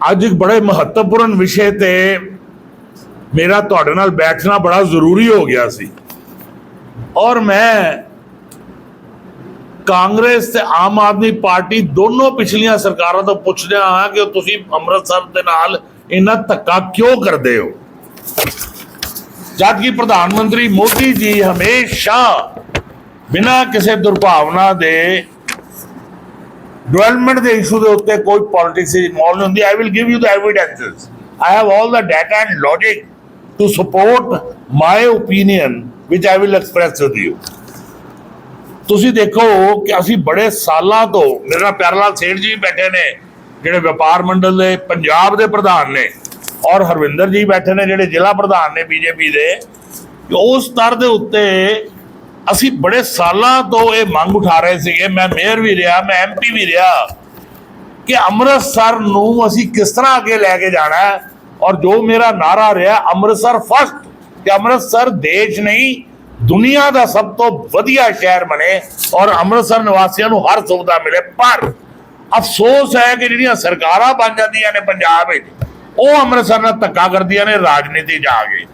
ਅੱਜ ਇੱਕ ਬੜੇ ਮਹੱਤਵਪੂਰਨ ਵਿਸ਼ੇ ਤੇ ਮੇਰਾ ਤੁਹਾਡੇ ਨਾਲ ਬੈਠਣਾ ਬੜਾ ਜ਼ਰੂਰੀ ਹੋ ਗਿਆ ਸੀ। ਔਰ ਮੈਂ ਕਾਂਗਰਸ ਤੇ ਆਮ ਆਦਮੀ ਪਾਰਟੀ ਦੋਨੋਂ ਪਿਛਲੀਆਂ ਸਰਕਾਰਾਂ ਤੋਂ ਪੁੱਛ ਰਿਹਾ ਹਾਂ ਕਿ ਤੁਸੀਂ ਅੰਮ੍ਰਿਤਸਰ ਦੇ ਨਾਲ ਇੰਨਾ ਧੱਕਾ ਕਿਉਂ ਕਰਦੇ ਹੋ? ਜਦ ਕਿ ਪ੍ਰਧਾਨ ਮੰਤਰੀ ਮੋਦੀ ਜੀ ਹਮੇਸ਼ਾ ਬਿਨਾਂ ਕਿਸੇ ਦੁਰਭਾਵਨਾ ਦੇ ਡਿਵੈਲਪਮੈਂਟ ਦੇ ਇਸ਼ੂ ਦੇ ਉੱਤੇ ਕੋਈ ਪੋਲਿਟਿਕਸ ਇਨਵੋਲਵ ਨਹੀਂ ਹੁੰਦੀ। I will give you the evidences I have all the data and logic to support my opinion which I will express with you ਤੁਸੀਂ ਦੇਖੋ ਕਿ ਅਸੀਂ ਬੜੇ ਸਾਲਾਂ ਤੋਂ, ਮੇਰਾ ਪਿਆਰਾ ਲਾਲ ਸੇਠ ਜੀ ਬੈਠੇ ਨੇ, ਜਿਹੜੇ ਵਪਾਰ ਮੰਡਲ ਦੇ, ਪੰਜਾਬ ਦੇ ਪ੍ਰਧਾਨ ਨੇ, ਔਰ ਹਰਵਿੰਦਰ ਜੀ ਬੈਠੇ ਨੇ, ਜਿਹੜੇ ਜ਼ਿਲ੍ਹਾ ਪ੍ਰਧਾਨ ਨੇ, ਬੀਜੇਪੀ ਦੇ, ਉਸ ਸਤਰ ਦੇ ਉੱਤੇ ਅਸੀਂ ਬੜੇ ਸਾਲਾਂ ਤੋਂ ਇਹ ਮੰਗ ਉਠਾ ਰਹੇ ਸੀਗੇ, ਮੈਂ ਮੇਅਰ ਵੀ ਰਿਹਾ, ਮੈਂ ਐਮਪੀ ਵੀ ਰਿਹਾ, ਕਿ ਅੰਮ੍ਰਿਤਸਰ ਨੂੰ ਅਸੀਂ ਕਿਸ ਤਰ੍ਹਾਂ ਅੱਗੇ ਲੈ ਕੇ ਜਾਣਾ ਹੈ? ਔਰ ਜੋ ਮੇਰਾ ਨਾਰਾ ਰਿਹਾ, ਅੰਮ੍ਰਿਤਸਰ ਫਸਟ ਕਿ ਅੰਮ੍ਰਿਤਸਰ ਦੇਸ਼ ਨਹੀਂ, ਦੁਨੀਆ ਦਾ ਸਭ ਤੋਂ ਵਧੀਆ ਸ਼ਹਿਰ ਬਣੇ ਔਰ ਅੰਮ੍ਰਿਤਸਰ ਨਿਵਾਸੀਆਂ ਨੂੰ ਹਰ ਸੁਵਿਧਾ ਮਿਲੇ। ਪਰ ਅਫਸੋਸ ਹੈ ਕਿ ਜਿਹੜੀਆਂ ਸਰਕਾਰਾਂ ਬਣ ਜਾਂਦੀਆਂ ਨੇ ਪੰਜਾਬ ਵਿੱਚ, ਉਹ ਅੰਮ੍ਰਿਤਸਰ ਨਾਲ ਧੱਕਾ ਕਰਦੀਆਂ ਨੇ, ਰਾਜਨੀਤੀ 'ਚ ਆ ਕੇ।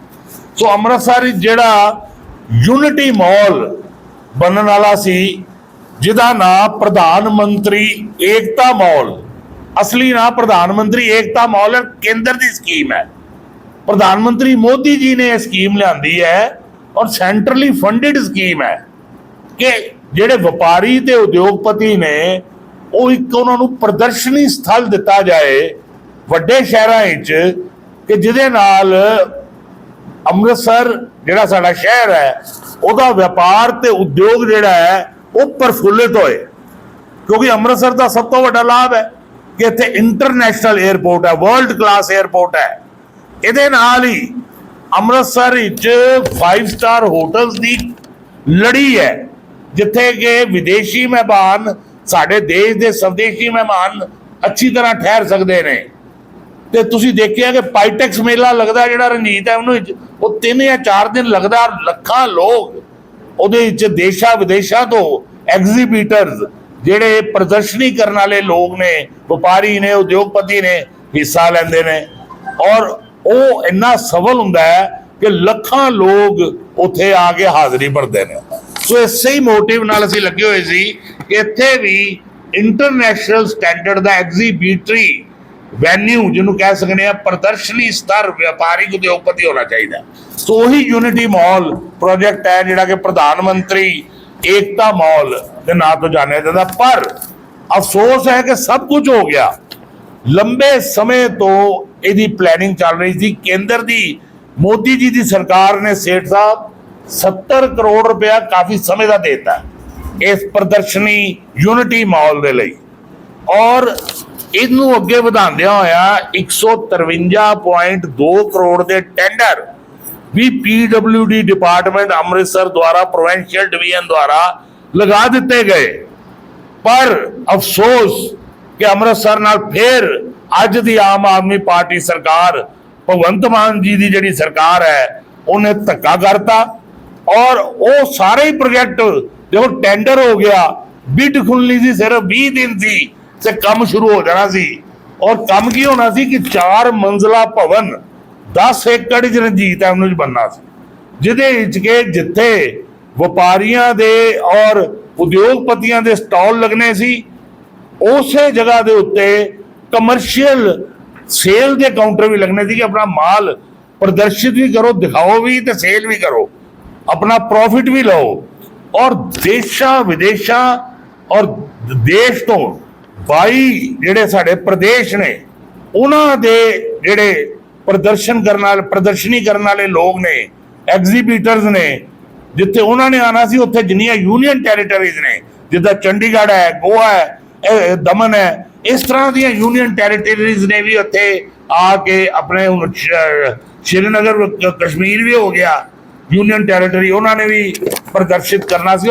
ਸੋ ਅੰਮ੍ਰਿਤਸਰ ਜਿਹੜਾ ਯੂਨਿਟੀ ਮਾਲ ਬਣਨ ਵਾਲਾ ਸੀ, ਜਿਹਦਾ ਨਾਮ ਪ੍ਰਧਾਨ ਮੰਤਰੀ ਏਕਤਾ ਮਾਲ। ਅਸਲੀ ਨਾਮ ਪ੍ਰਧਾਨ ਮੰਤਰੀ ਏਕਤਾ ਮਾਲ ਕੇਂਦਰ ਦੀ ਸਕੀਮ ਹੈ। ਪ੍ਰਧਾਨ ਮੰਤਰੀ ਮੋਦੀ ਜੀ ਨੇ ਇਹ ਸਕੀਮ ਲਿਆਂਦੀ ਹੈ ਔਰ ਸੈਂਟਰਲੀ ਫੰਡਡ ਸਕੀਮ ਹੈ ਕਿ ਜਿਹੜੇ ਵਪਾਰੀ ਤੇ ਉਦਯੋਗਪਤੀ ਨੇ ਉਹ ਇੱਕ ਉਹਨਾਂ ਨੂੰ ਪ੍ਰਦਰਸ਼ਨੀ ਸਥਲ ਦਿੱਤਾ ਜਾਏ ਵੱਡੇ ਸ਼ਹਿਰਾਂ ਵਿੱਚ ਕਿ ਜਿਹਦੇ ਨਾਲ ਅੰਮ੍ਰਿਤਸਰ, ਜਿਹੜਾ ਸਾਡਾ ਸ਼ਹਿਰ ਹੈ, ਉਹਦਾ ਵਪਾਰ ਤੇ ਉਦਯੋਗ ਜਿਹੜਾ ਹੈ, ਉਹ ਪ੍ਰਫੁੱਲਿਤ ਹੋਏ। ਕਿਉਂਕਿ ਅੰਮ੍ਰਿਤਸਰ ਦਾ ਸਭ ਤੋਂ ਵੱਡਾ ਲਾਭ ਹੈ ਕਿ ਇੱਥੇ ਇੰਟਰਨੈਸ਼ਨਲ 에ਅਰਪੋਰਟ ਹੈ ਵਰਲਡ ਕਲਾਸ 에ਅਰਪੋਰਟ ਹੈ। ਇਹਦੇ ਨਾਲ ਹੀ ਅੰਮ੍ਰਿਤਸਰ ਵਿੱਚ 5 ਸਟਾਰ ਹੋਟਲਸ ਦੀ ਲੜੀ ਹੈ, ਜਿੱਥੇ ਕਿ ਵਿਦੇਸ਼ੀ ਮਹਿਮਾਨ ਸਾਡੇ ਦੇਸ਼ ਦੇ ਸਵਦੇਸ਼ੀ ਮਹਿਮਾਨ ਅੱਛੀ ਤਰ੍ਹਾਂ ਠਹਿਰ ਸਕਦੇ ਨੇ। ਤੇ ਤੁਸੀਂ ਦੇਖਿਆ ਕਿ ਪਾਈਟੈਕਸ ਮੇਲਾ ਲੱਗਦਾ ਜਿਹੜਾ ਰਣਜੀਤ ਐਵਨਿਊ ਵਿੱਚ ਉਹ 3 ਜਾਂ 4 ਦਿਨ ਲੱਗਦਾ ਔਰ ਲੱਖਾਂ ਲੋਕ ਉਹਦੇ ਵਿੱਚ ਦੇਸ਼ਾਂ ਵਿਦੇਸ਼ਾਂ ਤੋਂ ਐਗਜ਼ੀਬਿਟਰਸ ਜਿਹੜੇ ਪ੍ਰਦਰਸ਼ਨੀ ਕਰਨ ਵਾਲੇ ਲੋਕ ਨੇ, ਵਪਾਰੀ ਨੇ, ਉਦਯੋਗਪਤੀ ਨੇ ਹਿੱਸਾ ਲੈਂਦੇ ਨੇ। ਔਰ ਉਹ ਇੰਨਾ ਸਫਲ ਹੁੰਦਾ ਹੈ ਕਿ ਲੱਖਾਂ ਲੋਕ ਉੱਥੇ ਆ ਕੇ ਹਾਜ਼ਰੀ ਭਰਦੇ ਨੇ। ਸੋ ਇਸੇ ਹੀ ਮੋਟਿਵ ਨਾਲ ਅਸੀਂ ਲੱਗੇ ਹੋਏ ਸੀ ਕਿ ਇੱਥੇ ਵੀ ਇੰਟਰਨੈਸ਼ਨਲ ਸਟੈਂਡਰਡ ਦਾ ਐਗਜ਼ੀਬਿਟਰੀ ਵੈਨਿਊ ਜਿਹਨੂੰ ਕਹਿ ਸਕਦੇ ਆ ਪ੍ਰਦਰਸ਼ਨੀ ਸਤਰ ਵਪਾਰਿਕ ਉਦਯੋਗਪਤੀ ਹੋਣਾ ਚਾਹੀਦਾ। ਸੋ ਉਹੀ ਯੂਨਿਟੀ ਮਾਲ ਪ੍ਰੋਜੈਕਟ ਹੈ ਜਿਹੜਾ ਕਿ ਪ੍ਰਧਾਨ ਮੰਤਰੀ ਏਕਤਾ ਮਾਲ ਦੇ ਨਾਂ ਤੋਂ ਜਾਣਿਆ ਜਾਂਦਾ। ਪਰ ਅਫਸੋਸ ਹੈ ਕਿ ਸਭ ਕੁਝ ਹੋ ਗਿਆ। ਲੰਬੇ ਸਮੇਂ ਤੋਂ ਇਹਦੀ ਪਲੈਨਿੰਗ ਚੱਲ ਰਹੀ ਸੀ। ਕੇਂਦਰ ਦੀ ਮੋਦੀ ਜੀ ਦੀ ਸਰਕਾਰ ਨੇ ਸੇਠ ਸਾਹਿਬ 70 ਕਰੋੜ ਰੁਪਇਆ ਕਾਫੀ ਸਮੇਂ ਦਾ ਦੇਤਾ ਇਸ ਪ੍ਰਦਰਸ਼ਨੀ ਯੂਨਿਟੀ ਮਾਲ ਦੇ ਲਈ। ਔਰ ਇਹਨੂੰ ਅੱਗੇ ਵਧਾਉਂਦਿਆਂ ਹੋਇਆ 153.2 ਕਰੋੜ ਦੇ ਟੈਂਡਰ ਵੀ ਪੀਡਬਲਯੂਡੀ ਡਿਪਾਰਟਮੈਂਟ ਅੰਮ੍ਰਿਤਸਰ ਦੁਆਰਾ ਪ੍ਰੋਵਿੰਸ਼ੀਅਲ ਡਿਵੀਜ਼ਨ ਦੁਆਰਾ ਲਗਾ ਦਿੱਤੇ ਗਏ। ਪਰ ਅਫਸੋਸ ਕਿ ਅੰਮ੍ਰਿਤਸਰ ਨਾਲ ਫਿਰ ਅੱਜ ਦੀ ਆਮ ਆਦਮੀ ਪਾਰਟੀ ਸਰਕਾਰ, ਭਗਵੰਤ ਮਾਨ ਜੀ ਦੀ ਜਿਹੜੀ ਸਰਕਾਰ ਹੈ, ਉਹਨੇ ਧੱਕਾ ਕਰਤਾ ਔਰ ਉਹ ਸਾਰੇ ਹੀ ਪ੍ਰੋਜੈਕਟ ਦੇਖੋ ਟੈਂਡਰ ਹੋ ਗਿਆ। ਬਿਡ ਖੁੱਲਣੀ ਸੀ ਸਿਰਫ 20 ਦਿਨ ਸੀ ਤੇ ਕੰਮ ਸ਼ੁਰੂ ਹੋ ਜਾਣਾ ਸੀ। ਔਰ ਕੰਮ ਕੀ ਹੋਣਾ ਸੀ ਕਿ ਚਾਰ ਮੰਜ਼ਲਾ ਭਵਨ 10 ਏਕੜ ਚ ਰਣਜੀਤ ਐਵਨਿਊ ਚ ਬੰਨਾ ਸੀ। ਜਿਹਦੇ ਵਿੱਚ ਕਿ ਜਿੱਥੇ ਵਪਾਰੀਆਂ ਦੇ ਔਰ ਉਦਯੋਗਪਤੀਆਂ ਦੇ ਸਟਾਲ ਲੱਗਣੇ ਸੀ, ਉਸੇ ਜਗ੍ਹਾ ਦੇ ਉੱਤੇ ਕਮਰਸ਼ੀਅਲ ਸੇਲ ਦੇ ਕਾਊਂਟਰ ਵੀ ਲੱਗਣੇ ਸੀ ਕਿ ਆਪਣਾ ਮਾਲ ਪ੍ਰਦਰਸ਼ਿਤ ਵੀ ਕਰੋ, ਦਿਖਾਓ ਵੀ ਤੇ ਸੇਲ ਵੀ ਕਰੋ। ਆਪਣਾ ਪ੍ਰੋਫਿਟ ਵੀ ਲਓ। ਔਰ ਦੇਸ਼ਾਂ ਵਿਦੇਸ਼ਾਂ ਔਰ ਦੇਸ਼ ਤੋਂ 22 ਜਿਹੜੇ ਸਾਡੇ ਪ੍ਰਦੇਸ਼ ਨੇ, ਉਹਨਾਂ ਦੇ ਜਿਹੜੇ ਪ੍ਰਦਰਸ਼ਨ ਕਰਨ ਵਾਲੇ, ਪ੍ਰਦਰਸ਼ਨੀ ਕਰਨ ਵਾਲੇ ਲੋਕ ਨੇ ਐਗਜ਼ੀਬਿਟਰਸ ਨੇ, ਜਿੱਥੇ ਉਹਨਾਂ ਨੇ ਆਣਾ ਸੀ, ਉੱਥੇ ਜਿੰਨੀਆਂ ਯੂਨੀਅਨ ਟੈਰੀਟਰੀਜ਼ ਨੇ, ਜਿੱਦਾਂ ਚੰਡੀਗੜ੍ਹ ਹੈ, ਗੋਆ ਹੈ ਦਮਨ ਹੈ, ਇਸ ਤਰ੍ਹਾਂ ਦੀਆਂ ਯੂਨੀਅਨ ਟੈਰੀਟਰੀਜ਼ ਨੇ ਵੀ ਉੱਥੇ ਆ ਕੇ ਆਪਣੇ ਹੁਣ ਸ਼੍ਰੀਨਗਰ, ਕਸ਼ਮੀਰ ਵੀ ਹੋ ਗਿਆ ਯੂਨੀਅਨ ਟੈਰੀਟਰੀ ਉਹਨਾਂ ਨੇ ਵੀ ਪ੍ਰਦਰਸ਼ਿਤ ਕਰਨਾ ਸੀ।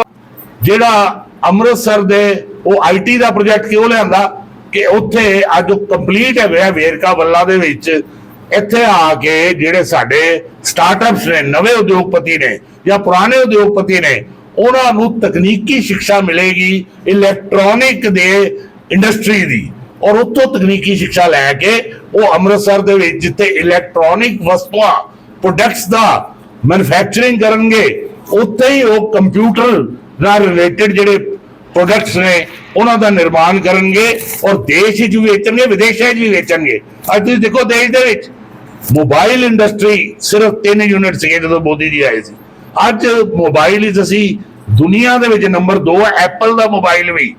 ਜਿਹੜਾ ਅੰਮ੍ਰਿਤਸਰ ਦੇ ਉਹ ਆਈਟੀ ਦਾ ਪ੍ਰੋਜੈਕਟ ਕਿਉਂ ਲਿਆਂਦਾ? ਕਿ ਉੱਥੇ ਅੱਜ ਉਹ ਕੰਪਲੀਟ ਹੈ ਗਿਆ ਵੇਰਕਾ ਬੱਲਾ ਦੇ ਵਿੱਚ। ਇੱਥੇ ਆ ਕੇ ਜਿਹੜੇ ਸਾਡੇ ਸਟਾਰਟਅਪਸ ਨੇ, ਨਵੇਂ ਉਦਯੋਗਪਤੀ ਨੇ ਜਾਂ ਪੁਰਾਣੇ ਉਦਯੋਗਪਤੀ ਨੇ, ਉਹਨਾਂ ਨੂੰ ਤਕਨੀਕੀ ਸਿੱਖਿਆ ਮਿਲੇਗੀ ਇਲੈਕਟ੍ਰੋਨਿਕ ਦੇ ਇੰਡਸਟਰੀ ਦੀ। ਔਰ ਉੱਥੋਂ ਤਕਨੀਕੀ ਸਿੱਖਿਆ ਲੈ ਕੇ ਉਹ ਅੰਮ੍ਰਿਤਸਰ ਦੇ ਵਿੱਚ ਜਿੱਥੇ ਇਲੈਕਟ੍ਰੋਨਿਕ ਵਸਤੂਆਂ ਪ੍ਰੋਡਕਟਸ ਦਾ ਮੈਨੂਫੈਕਚਰਿੰਗ ਕਰਨਗੇ, ਉੱਥੇ ਹੀ ਉਹ ਕੰਪਿਊਟਰ ਨਾਲ ਰਿਲੇਟਡ ਜਿਹੜੇ ਪ੍ਰੋਡਕਟਸ ਨੇ, ਉਹਨਾਂ ਦਾ ਨਿਰਮਾਣ ਕਰਨਗੇ ਔਰ ਦੇਸ਼ ਵਿੱਚ ਵੀ ਵੇਚਣਗੇ, ਵਿਦੇਸ਼ਾਂ 'ਚ ਵੀ ਵੇਚਣਗੇ। ਅੱਜ ਤੁਸੀਂ ਦੇਖੋ ਦੇਸ਼ ਦੇ ਵਿੱਚ ਮੋਬਾਈਲ ਇੰਡਸਟਰੀ ਸਿਰਫ 3 ਯੂਨਿਟ ਸੀਗੇ ਜਦੋਂ ਮੋਦੀ ਜੀ ਆਏ ਸੀ। ਅੱਜ ਮੋਬਾਈਲ ਵਿੱਚ ਅਸੀਂ ਦੁਨੀਆ ਦੇ ਵਿੱਚ ਨੰਬਰ 2 ਐਪਲ ਦਾ ਮੋਬਾਈਲ ਵੀ।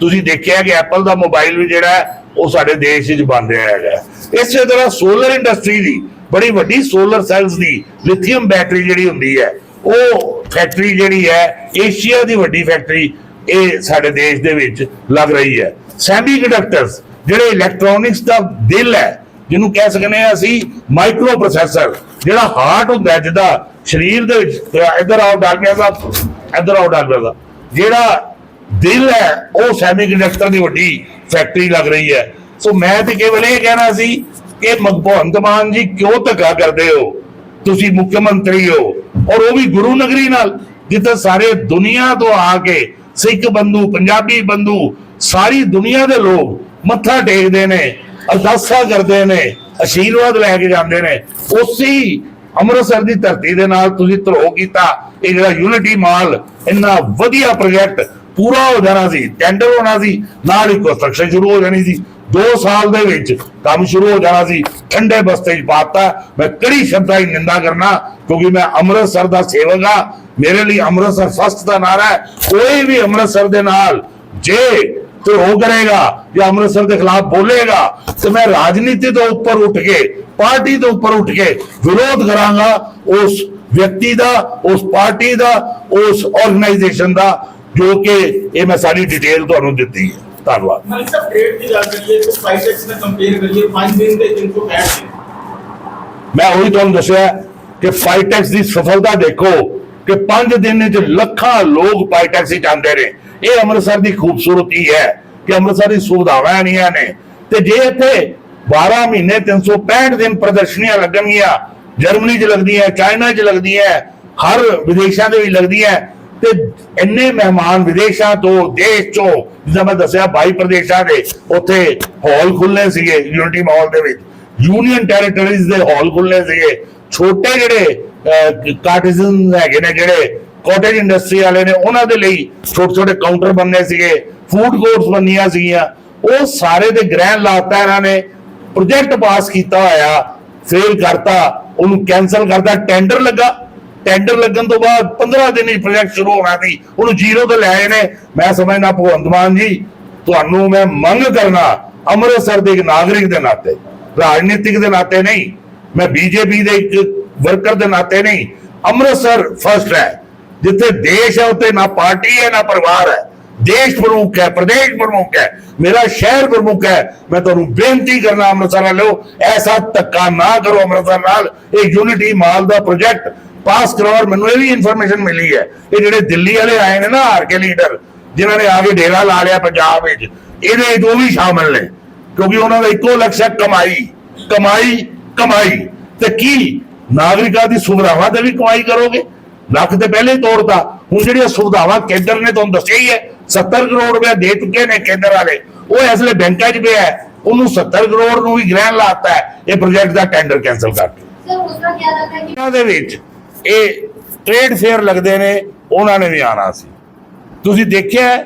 ਤੁਸੀਂ ਦੇਖਿਆ ਕਿ ਐਪਲ ਦਾ ਮੋਬਾਈਲ ਵੀ ਜਿਹੜਾ ਉਹ ਸਾਡੇ ਦੇਸ਼ ਵਿੱਚ ਬਣ ਰਿਹਾ ਹੈਗਾ। ਇਸੇ ਤਰ੍ਹਾਂ ਸੋਲਰ ਇੰਡਸਟਰੀ ਦੀ, ਬੜੀ ਵੱਡੀ ਸੋਲਰ ਸੈਲਸ ਦੀ ਲਿਥੀਅਮ ਬੈਟਰੀ ਜਿਹੜੀ ਹੁੰਦੀ ਹੈ, ਉਹ ਫੈਕਟਰੀ ਜਿਹੜੀ ਹੈ ਏਸ਼ੀਆ ਦੀ ਵੱਡੀ ਫੈਕਟਰੀ ਇਹ ਸਾਡੇ ਦੇਸ਼ ਦੇ ਵਿੱਚ ਲੱਗ ਰਹੀ ਹੈ। ਸੈਮੀਕੰਡਕਟਰਸ ਜਿਹੜੇ ਇਲੈਕਟ੍ਰੋਨਿਕਸ ਦਾ ਦਿਲ ਹੈ ਜਿਹਨੂੰ ਕਹਿ ਸਕਨੇ ਆ ਅਸੀਂ ਮਾਈਕਰੋ ਪ੍ਰੋਸੈਸਰ ਜਿਹੜਾ ਹਾਰਟ ਹੁੰਦਾ ਹੈ, ਸਰੀਰ ਦੇ ਵਿੱਚ ਅਹ ਆਓ ਡਾਕਟਰ ਸਾਹਿਬ ਇੱਧਰ ਆਓ ਡਾਕਟਰ ਸਾਹਿਬ। ਜਿਹੜਾ ਦਿਲ ਹੈ ਉਹ ਸੈਮੀਕੰਡਕਟਰ ਦੀ ਵੱਡੀ ਫੈਕਟਰੀ ਲੱਗ ਰਹੀ ਹੈ। ਸੋ ਮੈਂ ਤੇ ਕੇਵਲ ਇਹ ਕਹਿਣਾ ਸੀ ਕਿ ਭਗਵੰਤ ਮਾਨ ਜੀ ਕਿਉਂ ਧੱਕਾ ਕਰਦੇ ਹੋ? ਤੁਸੀਂ ਮੁੱਖ ਮੰਤਰੀ ਹੋ ਔਰ ਉਹ ਵੀ ਗੁਰੂ ਨਗਰੀ ਨਾਲ ਜਿੱਥੇ ਸਾਰੇ ਦੁਨੀਆ ਤੋਂ ਆ ਕੇ ਸਿੱਖ ਬੰਧੂ, ਪੰਜਾਬੀ ਬੰਧੂ, ਸਾਰੀ ਦੁਨੀਆ ਦੇ ਲੋਕ ਮੱਥਾ ਟੇਕਦੇ ਨੇ, ਅਰਦਾਸਾਂ ਕਰਦੇ ਨੇ, ਅਸ਼ੀਰਵਾਦ ਲੈ ਕੇ ਜਾਂਦੇ ਨੇ। ਉਸੇ ਅੰਮ੍ਰਿਤਸਰ ਦੀ ਧਰਤੀ ਦੇ ਨਾਲ ਤੁਸੀਂ ਧਰੋ ਕੀਤਾ, ਇਹ ਜਿਹੜਾ ਯੂਨਿਟੀ ਮਾਲ, ਇੰਨਾ ਵਧੀਆ ਪ੍ਰੋਜੈਕਟ ਪੂਰਾ ਹੋ ਜਾਣਾ ਸੀ ਟੈਂਡਰ ਹੋਣਾ ਸੀ, ਨਾਲ ਹੀ ਕੰਸਟਰਕਸ਼ਨ ਸ਼ੁਰੂ ਹੋ ਜਾਣੀ ਸੀ। 2 ਸਾਲ ਦੇ ਵਿੱਚ ਕੰਮ ਸ਼ੁਰੂ ਹੋ ਜਾਣਾ ਸੀ, ਠੰਡੇ ਬਸਤੇ ਚ ਪਾਤਾ। ਮੈਂ ਕੜੀ ਸ਼ਬਦਾਂ ਦੀ ਨਿੰਦਾ ਕਰਨਾ? ਕਿਉਂਕਿ ਮੈਂ ਅੰਮ੍ਰਿਤਸਰ ਦਾ ਸੇਵਕ ਹਾਂ। ਮੇਰੇ ਲਈ ਅੰਮ੍ਰਿਤਸਰ ਫਸਟ ਦਾ ਨਾਰਾ ਹੈ। ਕੋਈ ਵੀ ਅੰਮ੍ਰਿਤਸਰ ਦੇ ਨਾਲ ਜੇ ਤੇ ਉਹ ਕਰੇਗਾ ਜਾਂ ਅੰਮ੍ਰਿਤਸਰ ਦੇ ਖਿਲਾਫ ਬੋਲੇਗਾ, ਤੇ ਮੈਂ ਰਾਜਨੀਤੀ ਤੋਂ ਉੱਪਰ ਉੱਠ ਕੇ, ਪਾਰਟੀ ਤੋਂ ਉੱਪਰ ਉੱਠ ਕੇ ਵਿਰੋਧ ਕਰਾਂਗਾ, ਉਸ ਵਿਅਕਤੀ ਦਾ, ਉਸ ਪਾਰਟੀ ਦਾ, ਉਸ ਆਰਗੇਨਾਈਜੇਸ਼ਨ ਦਾ, ਜੋ ਕਿ ਇਹ ਮੈਂ ਸਾਰੀ ਡਿਟੇਲ ਤੁਹਾਨੂੰ ਦਿੱਤੀ ਹੈ। ਧੰਨਵਾਦ। ਮਲਿਕ ਸਾਹਿਬ ਰੇਟ ਦੀ ਗੱਲ ਕਰੀਏ ਤੇ ਪ੍ਰਾਈਸ ਨਾਲ ਕੰਪੇਅਰ ਕਰੀਏ 5 ਦਿਨ ਦੇ ਦਿਨ ਤੋਂ ਐਡ ਨੇ ਮੈਂ ਉਹੀ ਤੁਹਾਨੂੰ ਦੱਸਿਆ ਕਿ ਫਾਈਟੈਕਸ ਦੀ ਸਫਲਤਾ ਦੇਖੋ ਕਿ 5 ਦਿਨ ਵਿੱਚ ਲੱਖਾਂ ਲੋਕ ਫਾਈਟੈਕਸ ਵਿੱਚ ਆਉਂਦੇ ਨੇ। ਇਹ ਅੰਮ੍ਰਿਤਸਰ ਦੀ ਖੂਬਸੂਰਤੀ ਹੈ ਕਿ ਅੰਮ੍ਰਿਤਸਰ ਦੀ ਸੁਵਿਧਾਵਾਂ ਇੰਨੀਆਂ ਨੇ। ਤੇ ਜੇ ਇੱਥੇ 12 ਮਹੀਨੇ 365 ਦਿਨ ਪ੍ਰਦਰਸ਼ਨੀਆਂ ਲੱਗਣਗੀਆਂ ਜਰਮਨੀ 'ਚ ਲੱਗਦੀਆਂ ਚਾਈਨਾ 'ਚ ਲੱਗਦੀਆਂ ਹਰ ਵਿਦੇਸ਼ਾਂ ਦੇ ਵੀ ਲੱਗਦੀਆਂ ਤੇ ਇੰਨੇ ਮਹਿਮਾਨ ਵਿਦੇਸ਼ਾਂ ਤੋਂ, ਦੇਸ਼ ਤੋਂ ਜਿਵੇਂ ਮੈਂ ਦੱਸਿਆ 22 ਪ੍ਰਦੇਸ਼ਾਂ ਦੇ, ਉੱਥੇ ਹਾਲ ਖੁੱਲੇ ਸੀਗੇ, ਯੂਨਿਟੀ ਮਾਲ ਦੇ ਵਿੱਚ। ਯੂਨੀਅਨ ਟੈਰੀਟਰੀਜ਼ ਦੇ ਹਾਲ ਖੁੱਲੇ ਸੀਗੇ। ਛੋਟੇ ਜਿਹੜੇ ਕਾਰਟਿਜ਼ਨ ਹੈਗੇ ਨੇ ਜਿਹੜੇ ਕਾਟੇਜ ਇੰਡਸਟਰੀ ਵਾਲੇ ਨੇ, ਉਹਨਾਂ ਦੇ ਲਈ ਛੋਟੇ ਛੋਟੇ ਕਾਊਂਟਰ ਬੰਨੇ ਸੀਗੇ ਫੂਡ ਕੋਰਟਸ ਬੰਨੀਆਂ ਸੀਗੀਆਂ। ਉਹ ਸਾਰੇ ਦੇ ਗ੍ਰਹਿਣ ਲਾਤਾ ਇਹਨਾਂ ਨੇ ਪ੍ਰੋਜੈਕਟ ਪਾਸ ਕੀਤਾ ਹੋਇਆ ਫੇਲ ਕਰਤਾ, ਉਹਨੂੰ ਕੈਨਸਲ ਕਰਤਾ ਟੈਂਡਰ ਲੱਗਾ। ਟੈਂਡਰ ਲੱਗਣ ਤੋਂ ਬਾਅਦ 15 ਦਿਨ ਹੀ ਪ੍ਰੋਜੈਕਟ ਸ਼ੁਰੂ ਹੋਣਾ ਸੀ। ਉਹਨੂੰ ਜ਼ੀਰੋ ਤੇ ਲੈ ਆਏ ਨੇ। ਮੈਂ ਸਮਝਦਾ ਭਗਵੰਤ ਮਾਨ ਜੀ, ਤੁਹਾਨੂੰ ਮੈਂ ਮੰਗ ਕਰਨਾ, ਅੰਮ੍ਰਿਤਸਰ ਦੇ ਇੱਕ ਨਾਗਰਿਕ ਦੇ ਨਾਤੇ, ਰਾਜਨੀਤਿਕ ਦੇ ਨਾਤੇ ਨਹੀਂ, ਮੈਂ ਬੀਜੇਪੀ ਦੇ ਇੱਕ ਵਰਕਰ ਦੇ ਨਾਤੇ ਨਹੀਂ, ਅੰਮ੍ਰਿਤਸਰ ਫਸਟ ਹੈ। ਜਿੱਥੇ ਦੇਸ਼ ਹੈ, ਉੱਥੇ ਨਾ ਪਾਰਟੀ ਹੈ, ਨਾ ਪਰਿਵਾਰ ਹੈ। ਦੇਸ਼ ਪ੍ਰਮੁੱਖ ਹੈ, ਪ੍ਰਦੇਸ਼ ਪ੍ਰਮੁੱਖ ਹੈ, ਮੇਰਾ ਸ਼ਹਿਰ ਪ੍ਰਮੁੱਖ ਹੈ। ਮੈਂ ਤੁਹਾਨੂੰ ਬੇਨਤੀ ਕਰਨਾ ਅੰਮ੍ਰਿਤਸਰ ਵਾਲਿਓ, ਐਸਾ ਧੱਕਾ ਨਾ ਕਰੋ ਅੰਮ੍ਰਿਤਸਰ ਨਾਲ। ਇਹ ਯੂਨਿਟੀ ਮਾਲ ਦਾ ਪ੍ਰੋਜੈਕਟ ਪਾਸ ਕਰੋੜ ਮੈਨੂੰ ਇਹ ਵੀ ਇਨਫੋਰਮੇਸ਼ਨ ਮਿਲੀ ਹੈ ਇਹ ਜਿਹੜੇ ਦਿੱਲੀ ਵਾਲੇ ਆਏ ਨੇ ਨਾ ਹਾਰ ਕੇ ਲੀਡਰ ਜਿਨ੍ਹਾਂ ਨੇ ਆ ਕੇ ਡੇਰਾ ਲਾ ਲਿਆ ਪੰਜਾਬ ਵਿੱਚ ਇਹਦੇ ਦੋ ਵੀ ਸ਼ਾਮਲ ਨੇ ਕਿਉਂਕਿ ਉਹਨਾਂ ਦਾ ਇੱਕੋ ਲਕਸ਼ ਹੈ ਕਮਾਈ ਕਮਾਈ ਕਮਾਈ। ਤੇ ਕੀ? ਨਾਗਰਿਕਾਂ ਦੀ ਸੁਵਿਧਾਵਾਂ ਤੇ ਵੀ ਕਮਾਈ ਕਰੋਗੇ? ਲੱਖ ਤੇ ਪਹਿਲੇ ਤੋੜਦਾ ਹੁਣ ਜਿਹੜੀਆਂ ਸੁਵਿਧਾਵਾਂ ਕੇਂਦਰ ਨੇ ਤੁਹਾਨੂੰ ਦੱਸਿਆ ਹੀ ਹੈ 70 ਕਰੋੜ ਰੁਪਏ ਦੇ ਚੁੱਕੇ ਨੇ ਕੇਂਦਰ ਵਾਲੇ। ਉਹ ਇਸ ਲਈ ਬੈਂਕਾਂ 'ਚ ਪਿਆ ਹੈ। ਉਹਨੂੰ 70 ਕਰੋੜ ਨੂੰ ਵੀ ਗ੍ਰਹਿਣ ਲਾਤਾ ਹੈ। ਇਹ ਪ੍ਰੋਜੈਕਟ ਦਾ ਟੈਂਡਰ ਕੈਨਸਲ ਕਰਕੇ ਸਰ ਉਸ ਦਾ ਕੀ ਲੱਗਦਾ ਹੈ ਕਿ ਦੇ ਵਿੱਚ ਇਹ ਟ੍ਰੇਡ ਫੇਅਰ ਲੱਗਦੇ ਨੇ, ਉਹਨਾਂ ਨੇ ਵੀ ਆਣਾ ਸੀ। ਤੁਸੀਂ ਦੇਖਿਆ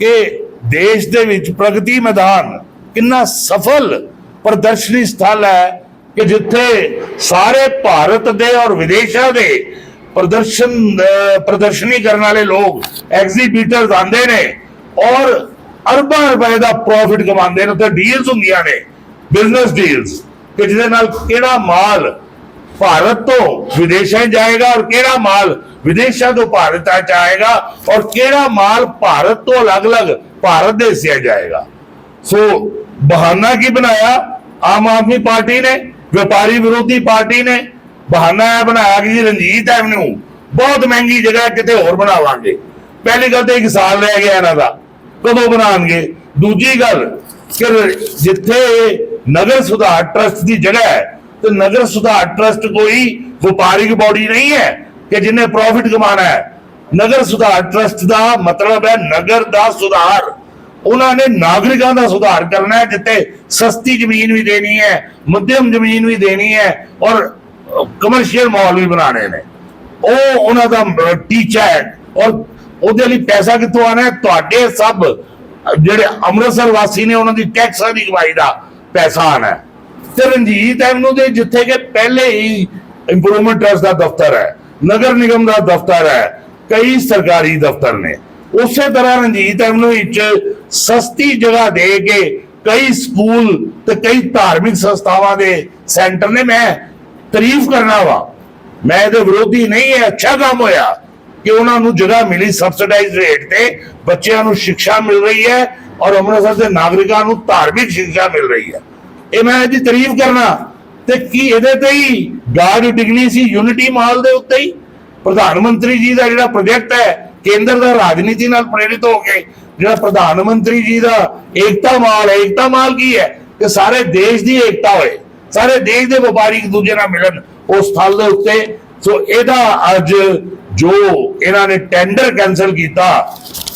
ਕਿ ਦੇਸ਼ ਦੇ ਵਿੱਚ ਪ੍ਰਗਤੀ ਮੈਦਾਨ ਕਿੰਨਾ ਸਫਲ ਪ੍ਰਦਰਸ਼ਨੀ ਸਥਲ ਹੈ ਕਿ ਜਿੱਥੇ ਸਾਰੇ ਭਾਰਤ ਦੇ ਔਰ ਵਿਦੇਸ਼ਾਂ ਦੇ ਪ੍ਰਦਰਸ਼ਨ ਪ੍ਰਦਰਸ਼ਨੀ ਕਰਨ ਵਾਲੇ ਲੋਕ ਐਗਜ਼ੀਬਿਟਰਸ ਆਉਂਦੇ ਨੇ ਔਰ ਅਰਬਾਂ ਰੁਪਏ ਦਾ ਪ੍ਰੋਫਿਟ ਕਮਾਉਂਦੇ ਨੇ। ਉੱਥੇ ਡੀਲਸ ਹੁੰਦੀਆਂ ਨੇ ਬਿਜ਼ਨਸ ਡੀਲਸ ਕਿ ਜਿਹਦੇ ਨਾਲ ਕਿਹੜਾ ਮਾਲ ਭਾਰਤ ਤੋਂ ਵਿਦੇਸ਼ਾਂ 'ਚ ਜਾਏਗਾ ਔਰ ਕਿਹੜਾ ਮਾਲ ਵਿਦੇਸ਼ਾਂ ਤੋਂ ਭਾਰਤ ਆ ਜਾਏਗਾ ਔਰ ਕਿਹੜਾ ਮਾਲ ਭਾਰਤ ਤੋਂ ਅਲੱਗ-ਅਲੱਗ ਭਾਰਤ ਦੇ ਹਿੱਸੇ ਜਾਏਗਾ। ਸੋ ਬਹਾਨਾ ਕੀ ਬਣਾਇਆ? ਆਮ ਆਦਮੀ ਪਾਰਟੀ ਨੇ, ਵਪਾਰੀ ਵਿਰੋਧੀ ਪਾਰਟੀ ਨੇ। ਬਹਾਨਾ ਇਹ ਬਣਾਇਆ ਕਿ ਰਣਜੀਤ ਐਵਨਿਊ ਬਹੁਤ ਮਹਿੰਗੀ ਜਗ੍ਹਾ ਕਿਤੇ ਹੋਰ ਬਣਾਵਾਂਗੇ। ਪਹਿਲੀ ਗੱਲ ਤੇ ਇੱਕ ਸਾਲ ਰਹਿ ਗਿਆ ਇਹਨਾਂ ਦਾ। ਕਦੋਂ ਬਣਾਉਣਗੇ? ਦੂਜੀ ਗੱਲ ਕਿ ਜਿੱਥੇ ਨਗਰ ਸੁਧਾਰ ਟਰਸਟ ਦੀ ਜਗ੍ਹਾ ਹੈ ਤੇ ਨਗਰ ਸੁਧਾਰ ਟਰਸਟ ਕੋਈ ਵਪਾਰਿਕ ਬਾਡੀ ਨਹੀਂ ਹੈ ਕਿ ਜਿਹਨੇ ਪ੍ਰੋਫਿਟ ਕਮਾਣਾ ਹੈ। ਨਗਰ ਸੁਧਾਰ ਟਰਸਟ ਦਾ ਮਤਲਬ ਹੈ ਨਗਰ ਦਾ ਸੁਧਾਰ। ਉਹਨਾਂ ਨੇ ਨਾਗਰਿਕਾਂ ਦਾ ਸੁਧਾਰ ਕਰਨਾ ਹੈ, ਜਿੱਥੇ ਸਸਤੀ ਜ਼ਮੀਨ ਵੀ ਦੇਣੀ ਹੈ, ਮੱਧਮ ਜ਼ਮੀਨ ਵੀ ਦੇਣੀ ਹੈ ਔਰ ਕਮਰਸ਼ੀਅਲ ਮਾਹੌਲ ਵੀ ਬਣਾਉਣੇ ਨੇ। ਉਹ ਉਹਨਾਂ ਦਾ ਟੀਚਾ ਹੈ ਔਰ ਉਹਦੇ ਲਈ ਪੈਸਾ ਕਿੱਥੋਂ ਆਣਾ ਹੈ? ਤੁਹਾਡੇ ਸਭ ਜਿਹੜੇ ਅੰਮ੍ਰਿਤਸਰ ਵਾਸੀ ਨੇ, ਉਹਨਾਂ ਦੀ ਟੈਕਸਾਂ ਦੀ ਕਮਾਈ ਦਾ ਪੈਸਾ ਆਣਾ ਹੈ। ਤੇ ਰਣਜੀਤ ਐਵਨਿਊ ਦੇ ਜਿੱਥੇ ਕਿ ਪਹਿਲੇ ਹੀ ਇੰਪਰੂਵਮੈਂਟ ਟਰਸਟ ਦਾ ਦਫ਼ਤਰ ਹੈ, ਨਗਰ ਨਿਗਮ ਦਾ ਦਫ਼ਤਰ ਹੈ, ਕਈ ਸਰਕਾਰੀ ਦਫ਼ਤਰ ਨੇ। ਉਸੇ ਤਰ੍ਹਾਂ ਰਣਜੀਤ ਐਵਨਿਊ ਵਿੱਚ ਸਸਤੀ ਜਗ੍ਹਾ ਦੇ ਕੇ ਕਈ ਸਕੂਲ ਤੇ ਕਈ ਧਾਰਮਿਕ ਸੰਸਥਾਵਾਂ ਦੇ ਸੈਂਟਰ ਨੇ ਮੈਂ ਤਾਰੀਫ ਕਰਨਾ ਵਾ। ਮੈਂ ਇਹਦੇ ਵਿਰੋਧੀ ਨਹੀਂ ਹੈ ਅੱਛਾ ਕੰਮ ਹੋਇਆ ਕਿ ਉਹਨਾਂ ਨੂੰ ਜਗ੍ਹਾ ਮਿਲੀ ਸਬਸਿਡਾਈਜ਼ ਰੇਟ ਤੇ, ਬੱਚਿਆਂ ਨੂੰ ਸਿੱਖਿਆ ਮਿਲ ਰਹੀ ਹੈ ਔਰ ਅੰਮ੍ਰਿਤਸਰ ਦੇ ਨਾਗਰਿਕਾਂ ਨੂੰ ਧਾਰਮਿਕ ਸਿੱਖਿਆ ਮਿਲ ਰਹੀ ਹੈ। ਇਹ ਮੈਂ ਇਹਦੀ ਤਾਰੀਫ ਕਰਨਾ ਤੇ ਕੀ ਇਹਦੇ ਤੇ ਹੀ ਗਾਰਡ ਡਿਗਨੀ ਸੀ ਯੂਨਿਟੀ ਮਾਲ ਦੇ ਉੱਤੇ ਹੀ। ਪ੍ਰਧਾਨ ਮੰਤਰੀ ਜੀ ਦਾ ਜਿਹੜਾ ਪ੍ਰੋਜੈਕਟ ਹੈ, ਕੇਂਦਰ ਦਾ ਰਾਜਨੀਤੀ ਨਾਲ ਪ੍ਰੇਰਿਤ ਹੋ ਕੇ ਜਿਹੜਾ ਪ੍ਰਧਾਨ ਮੰਤਰੀ ਜੀ ਦਾ ਏਕਤਾ ਮਾਲ ਹੈ, ਏਕਤਾ ਮਾਲ ਕੀ ਹੈ? ਕਿ ਸਾਰੇ ਦੇਸ਼ ਦੀ ਏਕਤਾ ਹੋਏ, ਸਾਰੇ ਦੇਸ਼ ਦੇ ਵਪਾਰੀ ਇੱਕ ਦੂਜੇ ਨਾਲ ਮਿਲਣ ਉਸ ਸਥਲ ਦੇ ਉੱਤੇ। ਸੋ ਇਹਦਾ ਅੱਜ ਜੋ ਇਹਨਾਂ ਨੇ ਟੈਂਡਰ ਕੈਨਸਲ ਕੀਤਾ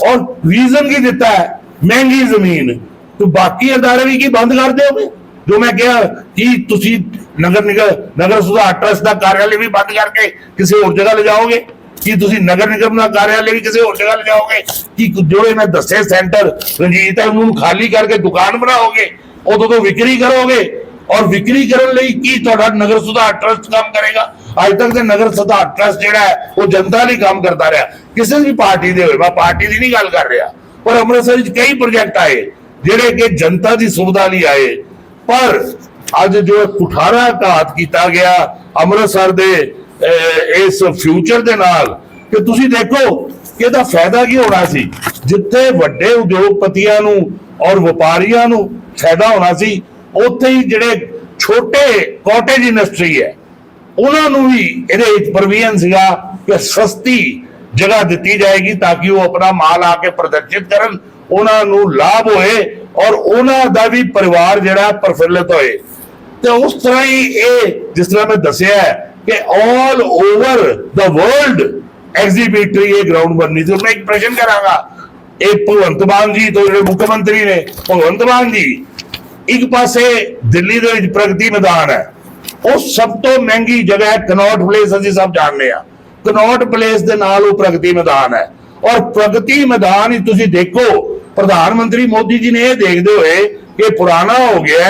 ਔਰ ਰੀਜ਼ਨ ਕੀ ਦਿੱਤਾ ਹੈ? ਮਹਿੰਗੀ ਜ਼ਮੀਨ। ਤੇ ਬਾਕੀ ਅਦਾਰੇ ਵੀ ਕੀ ਬੰਦ ਕਰ ਦਿਓਗੇ? ਜੋ ਮੈਂ ਕਿਹਾ ਕਿ ਤੁਸੀਂ ਨਗਰ ਨਿਗਮ ਨਗਰ ਸੁਧਾਰ ਟਰਸਟ ਦਾ ਕਾਰਿਆਲੇ ਵੀ ਬੰਦ ਕਰਕੇ ਕਿਸੇ ਹੋਰ ਜਗ੍ਹਾ ਲਿਜਾਓਗੇ ਕੀ ਤੁਸੀਂ ਨਗਰ ਨਿਗਮ ਦਾ ਕਾਰਿਆਲੇ ਵੀ ਕਿਸੇ ਹੋਰ ਜਗ੍ਹਾ ਲਿਜਾਓਗੇ ਕੀ ਜਿਹੜੇ ਮੈਂ ਦੱਸੇ ਸੈਂਟਰ ਰਣਜੀਤ ਹੈ ਉਹਨੂੰ ਖਾਲੀ ਕਰਕੇ ਦੁਕਾਨ ਬਣਾਓਗੇ ਉਦੋਂ ਤੋਂ ਵਿਕਰੀ ਕਰੋਗੇ ਔਰ ਵਿਕਰੀ ਕਰਨ ਲਈ ਕੀ ਤੁਹਾਡਾ ਨਗਰ ਸੁਧਾਰ ਟਰਸਟ ਕੰਮ ਕਰੇਗਾ ਅੱਜ ਤੱਕ ਤੇ ਨਗਰ ਸੁਧਾਰ ਟਰਸਟ ਜਿਹੜਾ ਹੈ ਉਹ ਜਨਤਾ ਲਈ ਕੰਮ ਕਰਦਾ ਰਿਹਾ ਕਿਸੇ ਵੀ ਪਾਰਟੀ ਦੇ ਹੋਏ ਮੈਂ ਪਾਰਟੀ ਦੀ ਨਹੀਂ ਗੱਲ ਕਰ ਰਿਹਾ ਪਰ ਅੰਮ੍ਰਿਤਸਰ ਵਿੱਚ ਕਈ ਪ੍ਰੋਜੈਕਟ ਆਏ ਜਿਹੜੇ ਕਿ ਜਨਤਾ ਦੀ ਸੁਵਿਧਾ ਲਈ ਆਏ ਪਰ ਅੱਜ ਜੋ ਕੁਠਾਰਾ ਘਾਤ ਕੀਤਾ ਗਿਆ ਅੰਮ੍ਰਿਤਸਰ ਦੇ ਇਸ ਫਿਊਚਰ ਦੇ ਨਾਲ, ਕਿ ਤੁਸੀਂ ਦੇਖੋ ਕਿ ਇਹਦਾ ਫਾਇਦਾ ਕੀ ਹੋਣਾ ਸੀ? ਜਿੱਥੇ ਵੱਡੇ ਉਦਯੋਗਪਤੀਆਂ ਨੂੰ ਔਰ ਵਪਾਰੀਆਂ ਨੂੰ ਫਾਇਦਾ ਹੋਣਾ ਸੀ, ਉੱਥੇ ਹੀ ਜਿਹੜੇ ਛੋਟੇ ਕਾਟੇਜ ਇੰਡਸਟਰੀ ਹੈ, ਉਹਨਾਂ ਨੂੰ ਵੀ ਇਹਦੇ ਵਿੱਚ ਪ੍ਰਵੀਨ ਸੀਗਾ ਕਿ ਸਸਤੀ ਜਗ੍ਹਾ ਦਿੱਤੀ ਜਾਏਗੀ ਤਾਂ ਕਿ ਉਹ ਆਪਣਾ ਮਾਲ ਆ ਕੇ ਪ੍ਰਦਰਸ਼ਿਤ ਕਰਨ, ਉਹਨਾਂ ਨੂੰ ਲਾਭ ਹੋਏ ਔਰ ਉਹਨਾਂ ਦਾ ਵੀ ਪਰਿਵਾਰ ਜਿਹੜਾ ਪ੍ਰਫੁੱਲਿਤ ਹੋਏ। ਤੇ ਉਸ ਤਰ੍ਹਾਂ ਹੀ ਇਹ ਜਿਸ ਤਰ੍ਹਾਂ ਮੈਂ ਦੱਸਿਆ ਕਿ ਆਲ ਓਵਰ ਦਾ ਵਰਲਡ ਐਗਜ਼ੀਬਿਟਰੀ ਇਹ ਗਰਾਊਂਡ ਬਣਨੀ ਤੇ ਮੈਂ ਇੱਕ ਪ੍ਰਸ਼ਨ ਕਰਾਂਗਾ। ਇਹ ਭਗਵੰਤ ਮਾਨ ਜੀ ਤੋਂ ਜਿਹੜੇ ਮੁੱਖ ਮੰਤਰੀ ਨੇ, ਭਗਵੰਤ ਮਾਨ ਜੀ, ਇੱਕ ਪਾਸੇ ਦਿੱਲੀ ਦੇ ਵਿੱਚ ਪ੍ਰਗਤੀ ਮੈਦਾਨ ਹੈ। ਉਹ ਸਭ ਤੋਂ ਮਹਿੰਗੀ ਜਗ੍ਹਾ ਹੈ ਕਨੌਟ ਪਲੇਸ ਅਸੀਂ ਸਭ ਜਾਣਦੇ ਆ ਕਨੌਟ ਪਲੇਸ ਦੇ ਨਾਲ ਉਹ ਪ੍ਰਗਤੀ ਮੈਦਾਨ ਹੈ। ਔਰ ਪ੍ਰਗਤੀ ਮੈਦਾਨ ਹੀ ਤੁਸੀਂ ਦੇਖੋ ਪ੍ਰਧਾਨ ਮੰਤਰੀ ਮੋਦੀ ਜੀ ਨੇ ਇਹ ਦੇਖਦੇ ਹੋਏ ਕਿ ਪੁਰਾਣਾ ਹੋ ਗਿਆ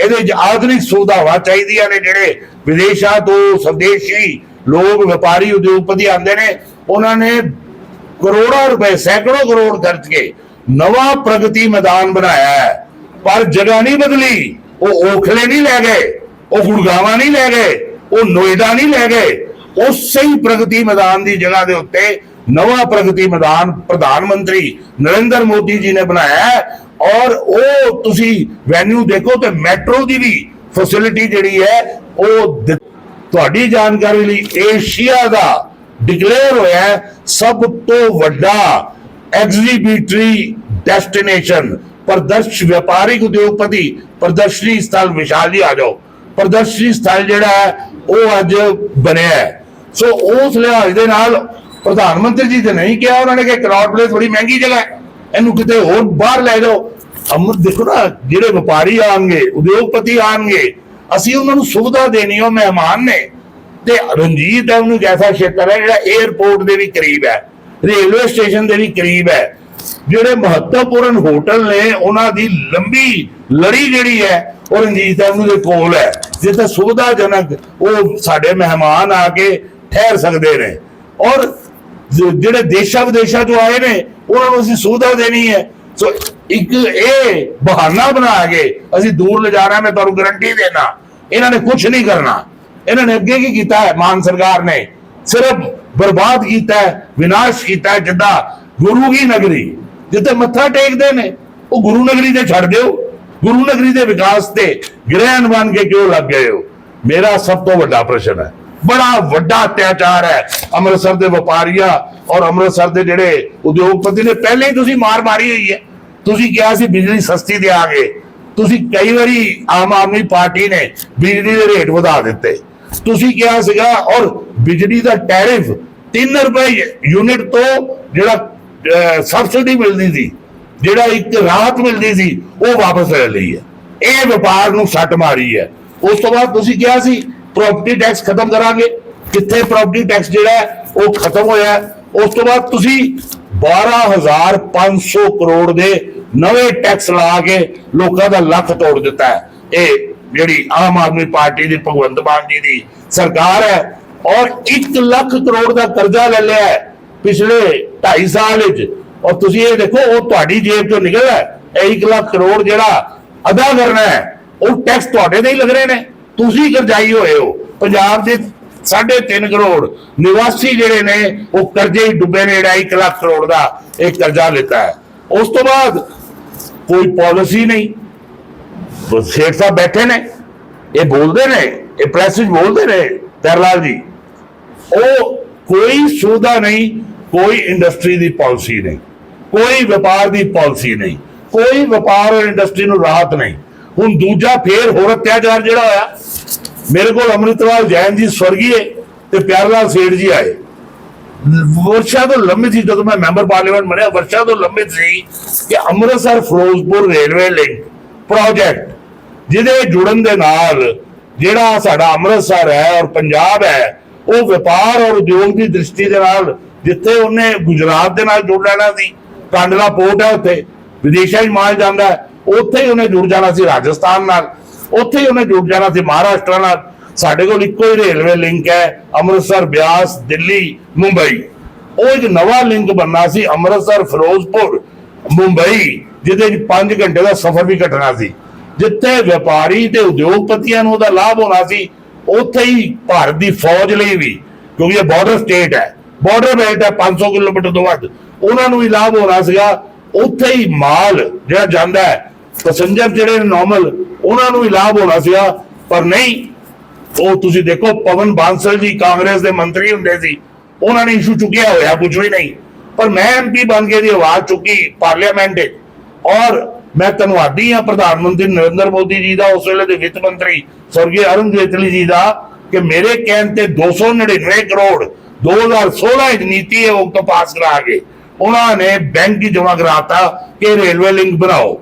ਇਹਦੇ ਵਿੱਚ ਆਧੁਨਿਕ ਸੁਵਿਧਾਵਾਂ ਚਾਹੀਦੀਆਂ ਨੇ ਜਿਹੜੇ ਵਿਦੇਸ਼ਾਂ ਤੋਂ ਸੰਦੇਸ਼ੀ ਲੋਕ, ਵਪਾਰੀ, ਉਦਯੋਗਪਤੀ ਆਉਂਦੇ ਨੇ, ਉਹਨਾਂ ਨੇ ਕਰੋੜਾਂ ਰੁਪਏ, ਸੈਂਕੜੋ ਕਰੋੜ ਖਰਚ ਕੇ ਨਵਾਂ ਪ੍ਰਗਤੀ ਮੈਦਾਨ ਬਣਾਇਆ ਹੈ। ਪਰ ਜਗ੍ਹਾ ਨਹੀਂ ਬਦਲੀ, ਉਹ ਓਖਲੇ ਨਹੀਂ ਲੈ ਗਏ, ਉਹ ਗੁੜਗਾਵਾਂ ਨਹੀਂ ਲੈ ਗਏ, ਉਹ ਨੋਇਡਾ ਨਹੀਂ ਲੈ ਗਏ, ਉਸੇ ਹੀ ਪ੍ਰਗਤੀ ਮੈਦਾਨ ਦੀ ਜਗ੍ਹਾ ਦੇ ਉੱਤੇ ਨਵਾਂ ਪ੍ਰਗਤੀ ਮੈਦਾਨ ਪ੍ਰਧਾਨ ਮੰਤਰੀ ਨਰਿੰਦਰ ਮੋਦੀ ਜੀ ਨੇ ਬਣਾਇਆ ਔਰ ਉਹ ਤੁਸੀਂ ਵੈਨਿਊ ਦੇਖੋ ਤੇ ਮੈਟਰੋ ਦੀ ਵੀ ਫੈਸਿਲਿਟੀ ਜਿਹੜੀ ਹੈ, ਉਹ ਤੁਹਾਡੀ ਜਾਣਕਾਰੀ ਲਈ ਏਸ਼ੀਆ ਦਾ ਡਿਕਲੇਅਰ ਹੋਇਆ ਸਭ ਤੋਂ ਵੱਡਾ ਐਗਜ਼ੀਬਿਟਰੀ ਡੈਸਟੀਨੇਸ਼ਨ ਪ੍ਰਦਰਸ਼ ਵਪਾਰਿਕ ਉਦਯੋਗਪਤੀ, ਪ੍ਰਦਰਸ਼ਨੀ ਸਥਲ ਵਿਸ਼ਾਲ ਜੀ ਆ ਜਾਓ। ਪ੍ਰਦਰਸ਼ਨੀ ਸਥਲ ਜਿਹੜਾ ਹੈ, ਉਹ ਅੱਜ ਬਣਿਆ ਹੈ। ਸੋ ਉਸ ਲਿਹਾਜ਼ ਦੇ ਨਾਲ ਪ੍ਰਧਾਨ ਮੰਤਰੀ ਜੀ ਤੇ ਨਹੀਂ ਕਿਹਾ, ਉਹਨਾਂ ਨੇ ਕਿ ਕਰਾਊਡ ਪਲੇਸ ਬੜੀ ਮਹਿੰਗੀ ਜਗ੍ਹਾ ਇਹਨੂੰ ਕਿਤੇ ਹੋਰ ਬਾਹਰ ਲੈ ਜਾਓ। ਅਮਰ, ਦੇਖੋ ਨਾ, ਜਿਹੜੇ ਵਪਾਰੀ ਆਣਗੇ ਉਦਯੋਗਪਤੀ ਆਣਗੇ ਅਸੀਂ ਉਹਨਾਂ ਨੂੰ ਸੁਵਿਧਾ ਦੇਣੀ ਉਹ ਮਹਿਮਾਨ ਨੇ। ਤੇ ਰਣਜੀਤ ਐਵਨਿਊ ਜੈਸਾ ਖੇਤਰ ਹੈ, ਜਿਹੜਾ 에ਅਰਪੋਰਟ ਦੇ ਵੀ ਕਰੀਬ ਹੈ ਰੇਲਵੇ ਸਟੇਸ਼ਨ ਦੇ ਵੀ ਕਰੀਬ ਹੈ। ਜਿਹੜੇ ਮਹੱਤਵਪੂਰਨ ਹੋਟਲ ਨੇ, ਉਹਨਾਂ ਦੀ ਲੰਬੀ ਲੜੀ ਜਿਹੜੀ ਹੈ, ਉਹ ਰਣਜੀਤ ਐਵਨਿਊ ਦੇ ਕੋਲ ਹੈ। ਜਿੱਥੇ ਸੁਵਿਧਾਜਨਕ ਉਹ ਸਾਡੇ ਮਹਿਮਾਨ ਆ ਕੇ ਠਹਿਰ ਸਕਦੇ ਨੇ। ਔਰ ਜਿਹੜੇ ਦੇਸ਼ਾਂ ਵਿਦੇਸ਼ਾਂ ਤੋਂ ਆਏ ਨੇ, ਉਹਨਾਂ ਨੂੰ ਅਸੀਂ ਸੁਵਿਧਾ ਦੇਣੀ ਹੈ। ਸੋ ਇੱਕ ਇਹ ਬਹਾਨਾ ਬਣਾ ਕੇ ਅਸੀਂ ਦੂਰ ਲਿਜਾਣਾ ਮੈਂ ਤੁਹਾਨੂੰ ਗਰੰਟੀ ਦੇਣਾ, ਇਹਨਾਂ ਨੇ ਕੁਝ ਨਹੀਂ ਕਰਨਾ। ਇਹਨਾਂ ਨੇ ਅੱਗੇ ਕੀ ਕੀਤਾ ਹੈ? ਮਾਨ ਸਰਕਾਰ ਨੇ ਸਿਰਫ ਬਰਬਾਦ ਕੀਤਾ ਹੈ, ਵਿਨਾਸ਼ ਕੀਤਾ ਹੈ, ਜਿੱਦਾਂ ਗੁਰੂ ਕੀ ਨਗਰੀ, ਜਿੱਥੇ ਮੱਥਾ ਟੇਕਦੇ ਨੇ, ਉਹ ਗੁਰੂ ਨਗਰੀ ਤੇ ਛੱਡ ਦਿਓ। ਗੁਰੂ ਨਗਰੀ ਦੇ ਵਿਕਾਸ ਤੇ ਗ੍ਰਹਿਣ ਬਣ ਕੇ ਕਿਉਂ ਲੱਗ ਗਏ ਹੋ? ਮੇਰਾ ਸਭ ਤੋਂ ਵੱਡਾ ਪ੍ਰਸ਼ਨ ਹੈ। ਬੜਾ ਵੱਡਾ ਅਤਿਆਚਾਰ ਹੈ ਅੰਮ੍ਰਿਤਸਰ ਦੇ ਵਪਾਰੀਆਂ ਔਰ ਅੰਮ੍ਰਿਤਸਰ ਦੇ ਜਿਹੜੇ ਉਦਯੋਗਪਤੀ ਨੇ, ਪਹਿਲੇ ਹੀ ਤੁਸੀਂ ਮਾਰ ਮਾਰੀ ਹੋਈ ਹੈ। ਤੁਸੀਂ ਕਿਹਾ ਸੀ ਬਿਜਲੀ ਸਸਤੀ ਦਿਆਂਗੇ। ਤੁਸੀਂ ਕਈ ਵਾਰੀ ਆਮ ਆਦਮੀ ਪਾਰਟੀ ਨੇ ਬਿਜਲੀ ਦੇ ਰੇਟ ਵਧਾ ਦਿੱਤੇ। ਤੁਸੀਂ ਕਿਹਾ ਸੀਗਾ, ਔਰ ਬਿਜਲੀ ਦਾ ਟੈਰਿਫ 3 ਰੁਪਏ ਯੂਨਿਟ ਤੋਂ ਜਿਹੜਾ ਸਬਸਿਡੀ ਮਿਲਦੀ ਸੀ, ਜਿਹੜਾ ਇੱਕ ਰਾਹਤ ਮਿਲਦੀ ਸੀ, ਉਹ ਵਾਪਸ ਲੈ ਲਈ ਹੈ। ਇਹ ਵਪਾਰ ਨੂੰ ਸੱਟ ਮਾਰੀ ਹੈ। ਉਸ ਤੋਂ ਬਾਅਦ ਤੁਸੀਂ ਕਿਹਾ ਸੀ ਪ੍ਰਾਪਰਟੀ ਟੈਕਸ ਖਤਮ ਕਰਾਂਗੇ। ਕਿੱਥੇ ਪ੍ਰਾਪਰਟੀ ਟੈਕਸ ਜਿਹੜਾ ਉਹ ਖਤਮ ਹੋਇਆ ਉਸ ਤੋਂ ਬਾਅਦ ਤੁਸੀਂ 12500 ਕਰੋੜ ਦੇ ਨਵੇਂ ਟੈਕਸ ਲਾ ਕੇ ਲੋਕਾਂ ਦਾ ਲੱਖ ਤੋੜ ਦਿੱਤਾ ਹੈ। ਇਹ ਜਿਹੜੀ ਆਮ ਆਦਮੀ ਪਾਰਟੀ ਦੀ, ਭਗਵੰਤ ਮਾਨ ਜੀ ਦੀ ਸਰਕਾਰ ਹੈ ਔਰ 1 ਲੱਖ ਕਰੋੜ ਦਾ ਕਰਜ਼ਾ ਲੈ ਲਿਆ ਹੈ ਪਿਛਲੇ 2.5 ਸਾਲ ਵਿੱਚ। ਔਰ ਤੁਸੀਂ ਇਹ ਦੇਖੋ, ਉਹ ਤੁਹਾਡੀ ਜੇਬ ਚੋਂ ਨਿਕਲਦਾ ਹੈ। ਇਹ 1 ਲੱਖ ਕਰੋੜ ਜਿਹੜਾ ਅਦਾ ਕਰਨਾ ਹੈ, ਉਹ ਟੈਕਸ ਤੁਹਾਡੇ ਦੇ ਹੀ ਲੱਗ ਰਹੇ ਨੇ। ਤੁਸੀਂ ਕਰਜ਼ਾਈ ਹੋਏ ਹੋ। ਪੰਜਾਬ ਦੇ 3.5 ਕਰੋੜ ਨਿਵਾਸੀ ਜਿਹੜੇ ਨੇ, ਉਹ ਕਰਜ਼ੇ ਹੀ ਡੁੱਬੇ ਨੇ, ਜਿਹੜਾ 1 ਲੱਖ ਕਰੋੜ ਦਾ ਇਹ ਕਰਜ਼ਾ ਲਿੱਤਾ ਹੈ। ਉਸ ਤੋਂ ਬਾਅਦ ਕੋਈ ਪਾਲਿਸੀ ਨਹੀਂ। ਸੇਠ ਸਾਹਿਬ ਬੈਠੇ ਨੇ। ਇਹ ਬੋਲਦੇ ਨੇ, ਇਹ ਪ੍ਰੈਸ ਵਿੱਚ ਬੋਲਦੇ ਨੇ ਤਰਲਾਲ ਜੀ। ਉਹ ਕੋਈ ਸੁਵਿਧਾ ਨਹੀਂ, ਕੋਈ ਇੰਡਸਟਰੀ ਦੀ ਪਾਲਿਸੀ ਨਹੀਂ। ਕੋਈ ਵਪਾਰ ਦੀ ਪਾਲਿਸੀ ਨਹੀਂ। ਕੋਈ ਵਪਾਰ ਔਰ ਇੰਡਸਟਰੀ ਨੂੰ ਰਾਹਤ ਨਹੀਂ। ਹੁਣ ਦੂਜਾ ਫੇਰ ਹੋਰ ਅਤਿਆਚਾਰ ਜਿਹੜਾ ਹੋਇਆ, ਮੇਰੇ ਕੋਲ ਅੰਮ੍ਰਿਤਪਾਲ ਜੈਨ ਜੀ ਸਵਰਗੀਏ ਤੇ ਪਿਆਰਲਾਲ ਸੇਠ ਜੀ ਆਏ। ਵਰਸ਼ਾ ਤੋਂ ਲੰਮੀ ਸੀ, ਜਦੋਂ ਮੈਂ ਮੈਂਬਰ ਪਾਰਲੀਮੈਂਟ ਬਣਿਆ, ਵਰਸ਼ਾ ਤੋਂ ਲੰਮੀ ਸੀ ਕਿ Amritsar Ferozepur railway link project, ਜਿਹਦੇ ਜੁੜਨ ਦੇ ਨਾਲ ਜਿਹੜਾ ਸਾਡਾ ਅੰਮ੍ਰਿਤਸਰ ਹੈ ਔਰ ਪੰਜਾਬ ਹੈ, ਉਹ ਵਪਾਰ ਔਰ ਉਦਯੋਗ ਦੀ ਦ੍ਰਿਸ਼ਟੀ ਦੇ ਨਾਲ ਜਿੱਥੇ ਉਹਨੇ ਗੁਜਰਾਤ ਦੇ ਨਾਲ ਜੁੜ ਲੈਣਾ ਸੀ, ਕਾਂਡਲਾ ਪੋਰਟ ਹੈ ਉੱਥੇ, ਵਿਦੇਸ਼ਾਂ 'ਚ ਮਾਲ ਜਾਂਦਾ ਹੈ। ਉੱਥੇ ਹੀ ਉਹਨੇ ਜੁੜ ਜਾਣਾ ਸੀ ਰਾਜਸਥਾਨ ਨਾਲ, ਉੱਥੇ ਹੀ ਉਹਨੇ ਜੁੜ ਜਾਣਾ ਸੀ ਮਹਾਰਾਸ਼ਟਰ ਨਾਲ। ਸਾਡੇ ਕੋਲ ਇੱਕੋ ਹੀ ਰੇਲਵੇ ਲਿੰਕ ਹੈ, ਅੰਮ੍ਰਿਤਸਰ, ਬਿਆਸ, ਦਿੱਲੀ, ਮੁੰਬਈ। ਉਹ ਇੱਕ ਨਵਾਂ ਲਿੰਕ ਬਣਨਾ ਸੀ ਅੰਮ੍ਰਿਤਸਰ, ਫਿਰੋਜ਼ਪੁਰ, ਮੁੰਬਈ, ਜਿਹਦੇ ਵਿੱਚ 5 ਘੰਟੇ ਦਾ ਸਫ਼ਰ ਵੀ ਕੱਟਣਾ ਸੀ। ਜਿੱਥੇ ਵਪਾਰੀ ਤੇ ਉਦਯੋਗਪਤੀਆਂ ਨੂੰ ਉਹਦਾ ਲਾਭ ਹੋਣਾ ਸੀ, ਉੱਥੇ ਹੀ ਭਾਰਤ ਦੀ ਫੌਜ ਲਈ ਵੀ, ਕਿਉਂਕਿ ਇਹ ਬਾਰਡਰ ਸਟੇਟ ਹੈ। ਬਾਰਡਰ ਬੈਲਟ ਹੈ 500 ਕਿਲੋਮੀਟਰ ਤੋਂ ਵੱਧ। ਉਹਨਾਂ ਨੂੰ ਵੀ ਲਾਭ ਹੋਣਾ ਸੀਗਾ। ਉੱਥੇ ਹੀ ਮਾਲ ਜਿਹੜਾ ਜਾਂਦਾ ਹੈ ਪੈਸੰਜਰ ਜਿਹੜੇ ਨਾਰਮਲ ਉਹਨਾਂ ਨੂੰ ਵੀ ਲਾਭ ਹੋਣਾ ਸੀਗਾ, ਪਰ ਨਹੀਂ। ਉਹ ਤੁਸੀਂ ਦੇਖੋ, ਪਵਨ ਬਾਂਸਲ ਜੀ ਕਾਂਗਰਸ ਦੇ ਮੰਤਰੀ ਹੁੰਦੇ ਸੀ, ਉਹਨਾਂ ਨੇ ਇਸ਼ੂ ਚੁੱਕਿਆ ਹੋਇਆ, ਕੁਝ ਵੀ ਨਹੀਂ। ਪਰ ਮੈਂ ਐਮਪੀ ਬਣ ਕੇ ਦੀ ਆਵਾਜ਼ ਚੁੱਕੀ ਪਾਰਲੀਮੈਂਟ 'ਚ ਔਰ ਮੈਂ ਧੰਨਵਾਦੀ ਹਾਂ ਪ੍ਰਧਾਨ ਮੰਤਰੀ ਨਰਿੰਦਰ ਮੋਦੀ ਜੀ ਦਾ, ਉਸ ਵੇਲੇ ਦੇ ਵਿੱਤ ਮੰਤਰੀ ਸਵਰਗੀ ਅਰੁਣ ਜੇਤਲੀ ਜੀ ਦਾ, ਕਿ ਮੇਰੇ ਕਹਿਣ ਤੇ 299 ਕਰੋੜ 2016 ਵਿੱਚ ਨੀਤੀ ਆਯੋਗ ਤੋਂ ਪਾਸ ਕਰਾ ਕੇ। ਉਹਨਾਂ ਨੇ ਬੈਂਕ ਦੀ ਜਮ੍ਹਾਂ ਕਰਾਤਾ ਕਿ ਰੇਲਵੇ ਲਿੰਕ ਬਣਾਓ।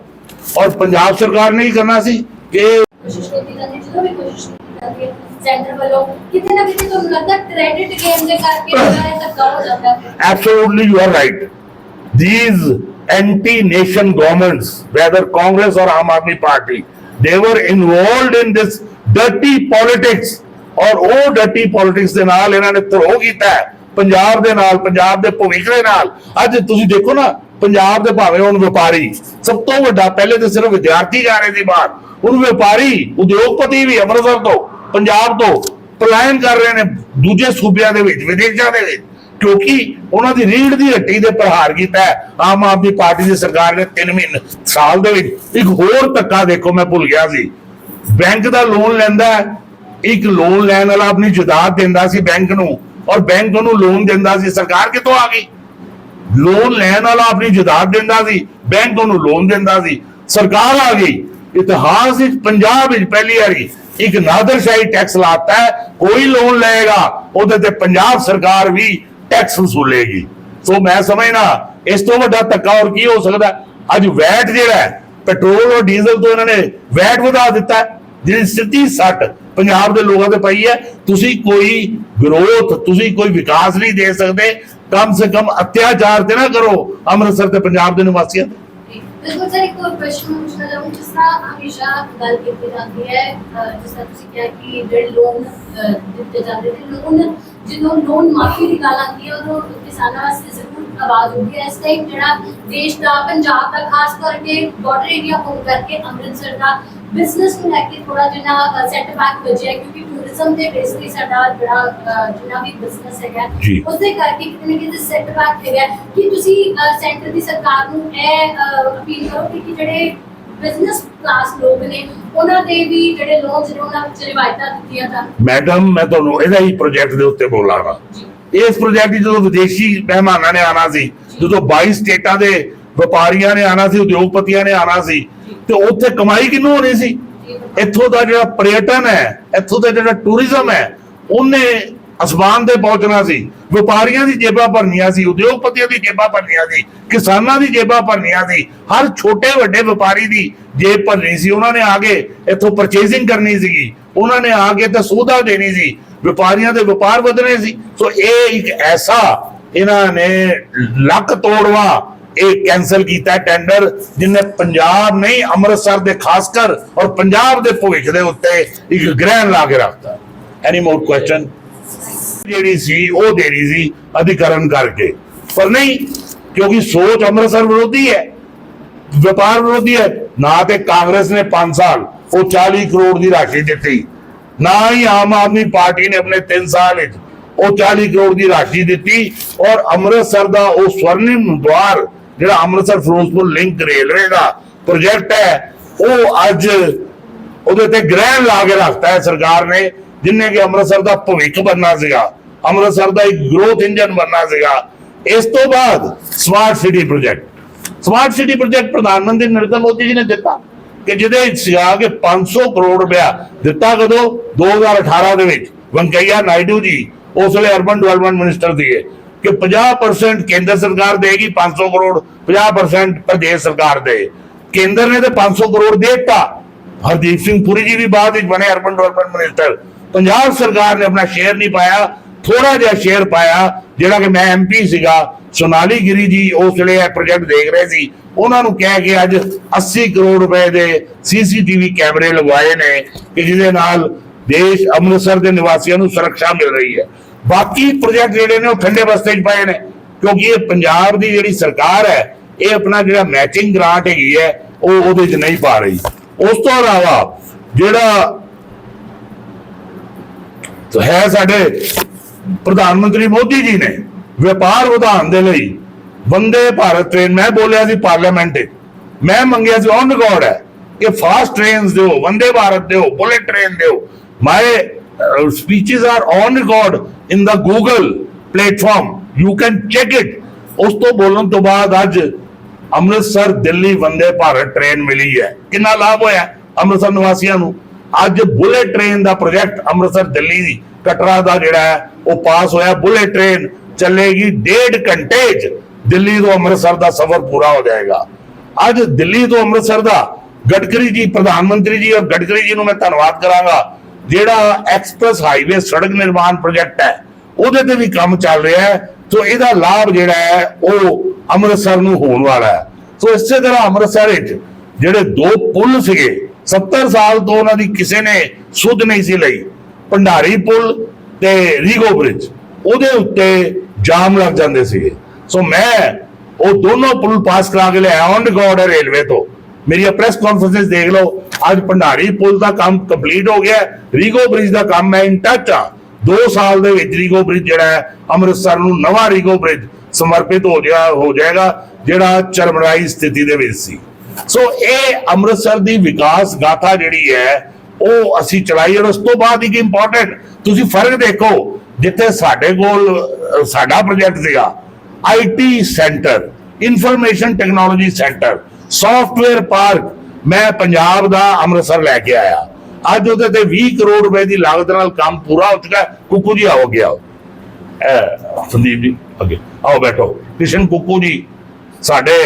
ਔਰ ਪੰਜਾਬ ਸਰਕਾਰ ਨੇ ਹੀ ਕਰਨਾ ਸੀ ਕਿ ਕੋਸ਼ਿਸ਼ ਕੀਤੀ ਜਾਂਦੀ ਹੈ, ਜਦੋਂ ਵੀ ਕੋਸ਼ਿਸ਼ ਕੀਤੀ ਜਾਂਦੀ ਹੈ ਸੈਂਟਰ ਵੱਲੋਂ ਕਿਤੇ ਨਾ ਕਿਤੇ ਤੁਹਾਨੂੰ ਲੱਗਦਾ ਕ੍ਰੈਡਿਟ ਗੇਮ ਦੇ ਕਰਕੇ ਜਿਹੜਾ ਇਹ ਧੱਕਾ ਹੋ ਜਾਂਦਾ ਹੈ। Absolutely you are right. These anti-nation governments whether congress or aam aadmi party they were involved in this dirty politics. ਔਰ ਉਹ ਡਰਟੀ ਪੋਲਿਟਿਕਸ ਦੇ ਨਾਲ ਇਹਨਾਂ ਨੇ ਧਰੋ ਕੀਤਾ ਹੈ। ਪੰਜਾਬ ਦੇ ਨਾਲ ਪੰਜਾਬ ਦੇ ਭਵਿੱਖ ਦੇ ਨਾਲ। ਅੱਜ ਤੁਸੀਂ ਦੇਖੋ ਨਾ ਪੰਜਾਬ ਦੇ ਭਾਵੇਂ ਹੁਣ ਵਪਾਰੀ, ਸਭ ਤੋਂ ਵੱਡਾ ਪਹਿਲੇ ਤੇ ਸਿਰਫ ਵਿਦਿਆਰਥੀ ਜਾ ਰਹੇ ਸੀ ਬਾਹਰ। ਹੁਣ ਵਪਾਰੀ, ਉਦਯੋਗਪਤੀ ਵੀ ਅੰਮ੍ਰਿਤਸਰ ਤੋਂ, ਪੰਜਾਬ ਤੋਂ ਪਲਾਇਨ ਕਰ ਰਹੇ ਨੇ ਦੂਜੇ ਸੂਬਿਆਂ ਦੇ ਵਿੱਚ, ਵਿਦੇਸ਼ਾਂ ਦੇ ਵਿੱਚ। ਕਿਉਂਕਿ ਉਹਨਾਂ ਦੀ ਰੀੜ ਦੀ ਹੱਟੀ ਦੇ ਪ੍ਰਹਾਰ ਕੀਤਾ ਆਮ ਆਦਮੀ ਪਾਰਟੀ ਦੀ ਸਰਕਾਰ ਨੇ 3 ਮਹੀਨੇ, ਸਾਲ ਦੇ ਵਿੱਚ ਇੱਕ ਹੋਰ ਧੱਕਾ ਦੇਖੋ, ਮੈਂ ਭੁੱਲ ਗਿਆ ਸੀ। ਬੈਂਕ ਦਾ ਲੋਨ ਲੈਂਦਾ ਇੱਕ ਲੋਨ ਲੈਣ ਵਾਲਾ ਆਪਣੀ ਜਾਇਦਾਦ ਦਿੰਦਾ ਸੀ ਬੈਂਕ ਨੂੰ, ਔਰ ਬੈਂਕ ਉਹਨੂੰ ਲੋਨ ਦਿੰਦਾ ਸੀ। ਸਰਕਾਰ ਕਿੱਥੋਂ ਆ ਗਈ? ਲੋਨ ਲੈਣ ਵਾਲਾ ਆਪਣੀ ਜਾਇਦਾਦ ਦਿੰਦਾ ਸੀ ਬੈਂਕ ਉਹਨੂੰ ਲੋਨ ਦਿੰਦਾ ਸੀ। ਸਰਕਾਰ ਆ ਗਈ, ਇਤਿਹਾਸ ਵਿੱਚ, ਪੰਜਾਬ ਵਿੱਚ ਪਹਿਲੀ ਵਾਰੀ ਇੱਕ ਨਾਦਰਸ਼ਾਹੀ ਟੈਕਸ ਲਾਤਾ ਕੋਈ ਲੋਨ ਲਏਗਾ, ਉਹਦੇ ਤੇ ਪੰਜਾਬ ਸਰਕਾਰ ਵੀ ਟੈਕਸ ਵਸੂਲੇਗੀ। ਸੋ ਮੈਂ ਸਮਝਣਾ ਇਸ ਤੋਂ ਵੱਡਾ ਧੱਕਾ ਹੋਰ ਕੀ ਹੋ ਸਕਦਾ? ਅੱਜ ਵੈਟ ਜਿਹੜਾ ਪੈਟਰੋਲ ਔਰ ਡੀਜ਼ਲ ਤੋਂ ਇਹਨਾਂ ਨੇ ਵੈਟ ਵਧਾ ਦਿੱਤਾ ਜਿਹੜੀ ਸਿੱਧੀ ਸੱਟ ਪੰਜਾਬ ਦੇ ਲੋਕਾਂ ਤੇ ਪਈ ਹੈ। ਤੁਸੀਂ ਕੋਈ ਗਰੋਥ ਤੁਸੀਂ ਕੋਈ ਵਿਕਾਸ ਨਹੀਂ ਦੇ ਸਕਦੇ। ਕਮ ਸੇ ਕਮ ਅਤਿਆਚਾਰ ਤੇ ਨਾ ਕਰੋ, ਅੰਮ੍ਰਿਤਸਰ ਤੇ ਪੰਜਾਬ ਦੇ ਨਿਵਾਸੀਆਂ ਤੇ। ਬਿਲਕੁਲ ਸਰ, ਇੱਕ ਹੋਰ ਪ੍ਰਸ਼ਨ ਪੁੱਛਣਾ ਚਾਹੂੰ ਜਿਸ ਤਰ੍ਹਾਂ ਹਮੇਸ਼ਾ ਗੱਲ ਕੀਤੀ ਜਾਂਦੀ ਹੈ ਜਿਸ ਤਰ੍ਹਾਂ ਤੁਸੀਂ ਕਿਹਾ ਕਿ ਜਿਹੜੇ ਲੋਨ ਦਿੱਤੇ ਜਾਂਦੇ ਨੇ, ਲੋਨ, ਜਦੋਂ ਲੋਨ ਮਾਫੀ ਦੀ ਗੱਲ ਆਉਂਦੀ ਹੈ, ਉਦੋਂ ਕਿਸਾਨਾਂ ਵਾਸਤੇ ਜ਼ਰੂਰ ਆਵਾਜ਼ ਉੱਠਦੀ ਹੈ ਇਸ ਟਾਈਮ ਜਿਹੜਾ ਦੇਸ਼ ਦਾ, ਪੰਜਾਬ ਦਾ, ਖਾਸ ਕਰਕੇ ਬਾਰਡਰ ਏਰੀਆ ਹੋਣ ਕਰਕੇ ਅੰਮ੍ਰਿਤਸਰ ਦਾ ਬਿਜ਼ਨਸ ਨੂੰ ਲੈ ਕੇ ਥੋੜਾ ਜਿਹਾ ਸੈਟਬੈਕ ਵਜਿਆ ਕਿਉਂਕਿ ਟੂਰਿਜ਼ਮ ਦੇ ਬੇਸ ਤੇ ਸਾਡਾ ਜਿਹੜਾ ਅਹ, ਜਿੰਨਾ ਵੀ ਬਿਜ਼ਨਸ ਹੈਗਾ ਜੀ। ਉਸਦੇ ਕਰਕੇ ਕਿਤੇ ਨਾ ਕਿਤੇ ਸੈਟਬੈਕ ਹੈਗਾ। ਕਿ ਤੁਸੀਂ ਸੈਂਟਰ ਦੀ ਸਰਕਾਰ ਨੂੰ ਇਹ ਅਪੀਲ ਕਰੋਗੇ ਕਿ ਜਿਹੜੇ ਬਿਜ਼ਨਸ ਕਲਾਸ ਲੋਕ ਨੇ ਉਹਨਾਂ ਦੇ ਵੀ ਜਿਹੜੇ ਲੋਨਸ ਨੇ ਉਹਨਾਂ ਵਿੱਚ ਰਿਵਾਇਤਾਂ ਦਿੱਤੀਆਂ ਜਾਣ ਮੈਡਮ ਮੈਂ ਤੁਹਾਨੂੰ ਇਹਦਾ ਹੀ ਪ੍ਰੋਜੈਕਟ ਦੇ ਉੱਤੇ ਬੋਲਾਂਗਾ। ਇਸ ਪ੍ਰੋਜੈਕਟ 'ਚ ਜਦੋਂ ਵਿਦੇਸ਼ੀ ਮਹਿਮਾਨਾਂ ਨੇ ਆਣਾ ਸੀ ਜਦੋਂ 22 ਸਟੇਟਾਂ ਦੇ ਵਪਾਰੀਆਂ ਨੇ ਆਣਾ ਸੀ ਉਦਯੋਗਪਤੀਆਂ ਨੇ ਆਣਾ ਸੀ ਤੇ ਉੱਥੇ ਕਮਾਈ ਕਿੰਨੂੰ ਹੋਣੀ ਸੀ? ਇੱਥੋਂ ਦਾ ਜਿਹੜਾ ਪਰਯਟਨ ਹੈ, ਇੱਥੋਂ ਦਾ ਜਿਹੜਾ ਟੂਰਿਜ਼ਮ ਹੈ, ਉਹਨੇ ਅਸਮਾਨ ਤੇ ਪਹੁੰਚਣਾ ਸੀ। ਵਪਾਰੀਆਂ ਦੀ ਜੇਬਾਂ ਭਰਨੀਆਂ ਸੀ, ਉਦਯੋਗਪਤੀਆਂ ਦੀ ਜੇਬਾਂ ਭਰਨੀਆਂ ਸੀ, ਕਿਸਾਨਾਂ ਦੀ ਜੇਬਾਂ ਭਰਨੀਆਂ ਸੀ। ਹਰ ਛੋਟੇ ਵੱਡੇ ਵਪਾਰੀ ਦੀ ਜੇਬ ਭਰਨੀ ਸੀ। ਉਹਨਾਂ ਨੇ ਆ ਕੇ ਇੱਥੋਂ ਪਰਚੇਸਿੰਗ ਕਰਨੀ ਸੀਗੀ। ਉਹਨਾਂ ਨੇ ਆ ਕੇ ਤਾਂ ਸੌਦਾ ਦੇਣੀ ਸੀ। ਵਪਾਰੀਆਂ ਦੇ ਵਪਾਰ ਵਧਣੇ ਸੀ। ਸੋ ਇਹ ਇੱਕ ਐਸਾ ਇਹਨਾਂ ਨੇ ਲੱਕ ਤੋੜਵਾ ਇਹ ਕੈਨਸਲ ਕੀਤਾ ਟੈਂਡਰ ਜਿਨੇ ਪੰਜਾਬ ਨਹੀਂ, ਅੰਮ੍ਰਿਤਸਰ ਦੇ ਖਾਸ ਕਰ ਔਰ ਪੰਜਾਬ ਦੇ ਭਵਿੱਖ ਦੇ ਉੱਤੇ ਇੱਕ ਗ੍ਰਹਿਣ ਲਾ ਕੇ ਰੱਖਤਾ। ਐਨੀ ਮੋਰ ਕੁਐਸਚਨ ਜਿਹੜੀ ਸੀ, ਉਹ ਦੇ ਸੀ ਅਧਿਕਰਨ ਕਰਕੇ। ਪਰ ਨਹੀਂ, ਕਿਉਂਕਿ ਸੋਚ ਅੰਮ੍ਰਿਤਸਰ ਵਿਰੋਧੀ ਹੈ, ਵਪਾਰ ਵਿਰੋਧੀ ਹੈ, ਨਾ ਤੇ ਕਾਂਗਰਸ ਨੇ 5 ਸਾਲ ਉਹ 40 ਕਰੋੜ ਦੀ ਰਾਸ਼ੀ ਦਿੱਤੀ। ਨਾ ਹੀ ਆਮ ਆਦਮੀ ਪਾਰਟੀ ਨੇ ਆਪਣੇ 3 ਸਾਲ ਵਿੱਚ ਉਹ 40 ਕਰੋੜ ਦੀ ਰਾਸ਼ੀ ਦਿੱਤੀ ਔਰ ਅੰਮ੍ਰਿਤਸਰ ਦਾ ਉਹ ਸਵਰਨਿਮ ਦੁਆਰ ਜਿਹੜਾ ਅੰਮ੍ਰਿਤਸਰ ਫਿਰੋਜ਼ਪੁਰ ਲਿੰਕ ਰੇਲਵੇ ਦਾ ਪ੍ਰੋਜੈਕਟ ਹੈ, ਉਹ ਅੱਜ ਉਹਦੇ ਤੇ ਗ੍ਰਹਿਣ ਲਾ ਕੇ ਰੱਖਤਾ ਹੈ ਸਰਕਾਰ ਨੇ, ਜਿੰਨੇ ਕਿ ਅੰਮ੍ਰਿਤਸਰ ਦਾ ਭਵਿੱਖ ਬਣਨਾ ਸੀਗਾ, ਅੰਮ੍ਰਿਤਸਰ ਦਾ ਇੱਕ ਗਰੋਥ ਇੰਜਨ ਬਣਨਾ ਸੀਗਾ। ਇਸ ਤੋਂ ਬਾਅਦ smart city project smart city project ਪ੍ਰਧਾਨ ਮੰਤਰੀ ਨਰਿੰਦਰ ਮੋਦੀ ਜੀ ਨੇ ਦਿੱਤਾ ਕਿ ਜਿਹਦੇ ਵਿੱਚ ਸੀਗਾ ਕਿ 500 ਕਰੋੜ ਰੁਪਇਆ ਦਿੱਤਾ ਕਦੋਂ? 2018 ਦੇ ਵਿੱਚ। ਵੰਕਈਆ ਨਾਇਡੂ ਜੀ, ਉਸ ਵੇਲੇ ਅਰਬਨ ਡਿਵੈਲਪਮੈਂਟ ਮਿਨਿਸਟਰ ਸੀਗੇ। ਕਿ 50% ਕੇਂਦਰ ਸਰਕਾਰ ਦੇਗੀ 500 ਕਰੋੜ 50% ਪ੍ਰਦੇਸ਼ ਸਰਕਾਰ ਦੇ। ਕੇਂਦਰ ਨੇ ਤੇ 500 ਕਰੋੜ ਦੇ ਦਿੱਤਾ। ਹਰਦੀਪ ਸਿੰਘ ਪੁਰੀ ਜੀ ਵੀ ਬਾਅਦ ਵਿੱਚ ਬਣੇ, ਅਰਬਨ ਡਿਵੈਲਪਮੈਂਟ ਮਿਨਿਸਟਰ। ਪੰਜਾਬ ਸਰਕਾਰ ਨੇ ਆਪਣਾ ਸ਼ੇਅਰ ਨਹੀਂ ਪਾਇਆ ਥੋੜਾ ਜਿਹਾ ਸ਼ੇਅਰ ਪਾਇਆ, ਜਿਹੜਾ ਕਿ ਮੈਂ ਐਮਪੀ ਸੀਗਾ, ਸੋਨਾਲੀ ਗਿਰੀ ਜੀ ਉਸ ਵੇਲੇ ਇਹ ਪ੍ਰੋਜੈਕਟ ਦੇਖ ਰਹੇ ਸੀ। ਉਹਨਾਂ ਨੂੰ ਕਹਿ ਕੇ ਅੱਜ 80 ਕਰੋੜ ਰੁਪਏ ਦੇ ਸੀਸੀਟੀਵੀ ਕੈਮਰੇ ਲਗਵਾਏ ਨੇ, ਕਿ ਜਿਹਦੇ ਨਾਲ ਦੇਸ਼ ਅੰਮ੍ਰਿਤਸਰ ਦੇ ਨਿਵਾਸੀਆਂ ਨੂੰ ਸੁਰੱਖਿਆ ਮਿਲ ਰਹੀ ਹੈ। ਬਾਕੀ ਪ੍ਰੋਜੈਕਟ ਜਿਹੜੇ ਨੇ ਉਹ ਠੰਡੇ ਬਸਤੇ 'ਚ ਪਏ ਨੇ, ਕਿਉਂਕਿ ਇਹ ਪੰਜਾਬ ਦੀ ਜਿਹੜੀ ਸਰਕਾਰ ਹੈ, ਇਹ ਆਪਣਾ ਜਿਹੜਾ ਮੈਚਿੰਗ ਗ੍ਰਾਂਟ ਹੈਗੀ ਹੈ, ਉਹ ਉਹਦੇ 'ਚ ਨਹੀਂ ਪਾ ਰਹੀ। ਉਸ ਤੋਂ ਇਲਾਵਾ ਜਿਹੜਾ ਤੋ ਹੈ ਸਾਡੇ ਪ੍ਰਧਾਨ ਮੰਤਰੀ ਮੋਦੀ ਜੀ ਨੇ, ਵਪਾਰ ਵਧਾਉਣ ਦੇ ਲਈ ਵੰਦੇ ਭਾਰਤ ਟ੍ਰੇਨ ਮੈਂ ਬੋਲਿਆ ਸੀ ਪਾਰਲੀਮੈਂਟ 'ਚ ਮੈਂ ਮੰਗਿਆ ਸੀ ਔਨ ਰਿਕਾਰਡ ਹੈ, ਕਿ ਫਾਸਟ ਟ੍ਰੇਨਸ ਦਿਓ, ਵੰਦੇ ਭਾਰਤ ਦਿਓ ਬੁਲੇਟ ਟ੍ਰੇਨ ਦਿਓ। My my speeches are on record in the Google platform you can check it ਉਸ ਤੋਂ ਬੋਲਣ ਤੋਂ ਬਾਅਦ ਅੱਜ ਅੰਮ੍ਰਿਤਸਰ ਦਿੱਲੀ ਵੰਦੇ ਭਾਰਤ ਟ੍ਰੇਨ ਮਿਲੀ ਹੈ। ਕਿੰਨਾ ਲਾਭ ਹੋਇਆ ਅੰਮ੍ਰਿਤਸਰ ਨਿਵਾਸੀਆਂ ਨੂੰ? ਅੱਜ ਬੁਲੇਟ ਟ੍ਰੇਨ ਦਾ ਪ੍ਰੋਜੈਕਟ ਅੰਮ੍ਰਿਤਸਰ ਦਿੱਲੀ ਦੀ ਕਟਰਾ ਦਾ ਜਿਹੜਾ ਹੈ, ਉਹ ਪਾਸ ਹੋਇਆ। ਬੁਲੇਟ ਟ੍ਰੇਨ ਚੱਲੇਗੀ ਡੇਢ ਘੰਟੇ 'ਚ ਦਿੱਲੀ ਤੋਂ ਅੰਮ੍ਰਿਤਸਰ ਦਾ ਸਫ਼ਰ ਪੂਰਾ ਹੋ ਜਾਏਗਾ। ਅੱਜ ਦਿੱਲੀ ਤੋਂ ਅੰਮ੍ਰਿਤਸਰ ਦਾ ਗਡਕਰੀ ਜੀ, ਪ੍ਰਧਾਨ ਮੰਤਰੀ ਜੀ ਔਰ ਗਡਕਰੀ ਜੀ ਨੂੰ ਮੈਂ ਧੰਨਵਾਦ ਕਰਾਂਗਾ। ਜਿਹੜਾ ਐਕਸਪ੍ਰੈਸ ਹਾਈਵੇ ਸੜਕ ਨਿਰਮਾਣ ਪ੍ਰੋਜੈਕਟ ਹੈ, ਉਹਦੇ ਤੇ ਵੀ ਕੰਮ ਚੱਲ ਰਿਹਾ ਹੈ। ਸੋ ਇਹਦਾ ਲਾਭ ਜਿਹੜਾ ਹੈ, ਉਹ ਅੰਮ੍ਰਿਤਸਰ ਨੂੰ ਹੋਣ ਵਾਲਾ ਹੈ। ਸੋ ਇਸੇ ਤਰ੍ਹਾਂ ਅੰਮ੍ਰਿਤਸਰ ਵਿੱਚ ਜਿਹੜੇ ਦੋ ਪੁਲ ਸੀਗੇ 70 ਸਾਲ ਤੋਂ ਉਹਨਾਂ ਦੀ ਕਿਸੇ ਨੇ ਸੁਧ ਨਹੀਂ ਸੀ ਲਈ। ਭੰਡਾਰੀ ਪੁਲ ਤੇ ਰੀਗੋ ਬ੍ਰਿਜ, ਉਹਦੇ ਉੱਤੇ ਜਾਮ ਲੱਗ ਜਾਂਦੇ ਸੀਗੇ। ਸੋ ਮੈਂ ਉਹ ਦੋਨੋਂ ਪੁਲ ਪਾਸ ਕਰਾ ਕੇ ਲਿਆਇਆ, ਔਨ ਰਿਕਾਰਡ ਰੇਲਵੇ ਤੋਂ। ਮੇਰੀਆਂ ਪ੍ਰੈਸ ਕਾਨਫਰੰਸ ਦੇਖ ਲਓ। ਅੱਜ ਭੰਡਾਰੀ ਪੁਲ ਦਾ ਕੰਮ ਕੰਪਲੀਟ ਹੋ ਗਿਆ। ਰੀਗੋ ਬ੍ਰਿਜ ਦਾ ਕੰਮ ਮੈਂ ਇਨ ਟੱਚ ਆ। 2 ਸਾਲ ਦੇ ਵਿੱਚ ਰੀਗੋ ਬ੍ਰਿਜ ਜਿਹੜਾ ਹੈ, ਅੰਮ੍ਰਿਤਸਰ ਨੂੰ ਨਵਾਂ ਰੀਗੋ ਬ੍ਰਿਜ ਸਮਰਪਿਤ ਹੋ ਜਾ ਹੋ ਜਾਏਗਾ, ਜਿਹੜਾ ਚਰਮਰਾਈ ਸਥਿਤੀ ਦੇ ਵਿੱਚ ਸੀ। ਸੋ ਇਹ ਅੰਮ੍ਰਿਤਸਰ ਦੀ ਵਿਕਾਸ ਗਾਥਾ ਜਿਹੜੀ ਹੈ, ਉਹ ਅਸੀਂ ਚਲਾਈ ਔਰ ਉਸ ਤੋਂ ਬਾਅਦ ਇੱਕ ਇੰਪੋਰਟੈਂਟ ਤੁਸੀਂ ਫ਼ਰਕ ਦੇਖੋ, ਜਿੱਥੇ ਸਾਡੇ ਕੋਲ ਸਾਡਾ ਪ੍ਰੋਜੈਕਟ ਸੀਗਾ IT centre information technology centre software park ਮੈਂ ਪੰਜਾਬ ਦਾ ਅੰਮ੍ਰਿਤਸਰ ਲੈ ਕੇ ਆਇਆ। ਅੱਜ ਉਹਦੇ ਤੇ 20 ਕਰੋੜ ਰੁਪਏ ਦੀ ਲਾਗਤ ਨਾਲ ਕੰਮ ਪੂਰਾ ਹੋ ਚੁੱਕਾ ਕੁੱਕੂ ਜੀ ਆਓ ਗਿਆ ਸੰਦੀਪ ਜੀ, ਅੱਗੇ। ਆਓ ਬੈਠੋ। ਕ੍ਰਿਸ਼ਨ ਕੁੱਕੂ ਜੀ, ਸਾਡੇ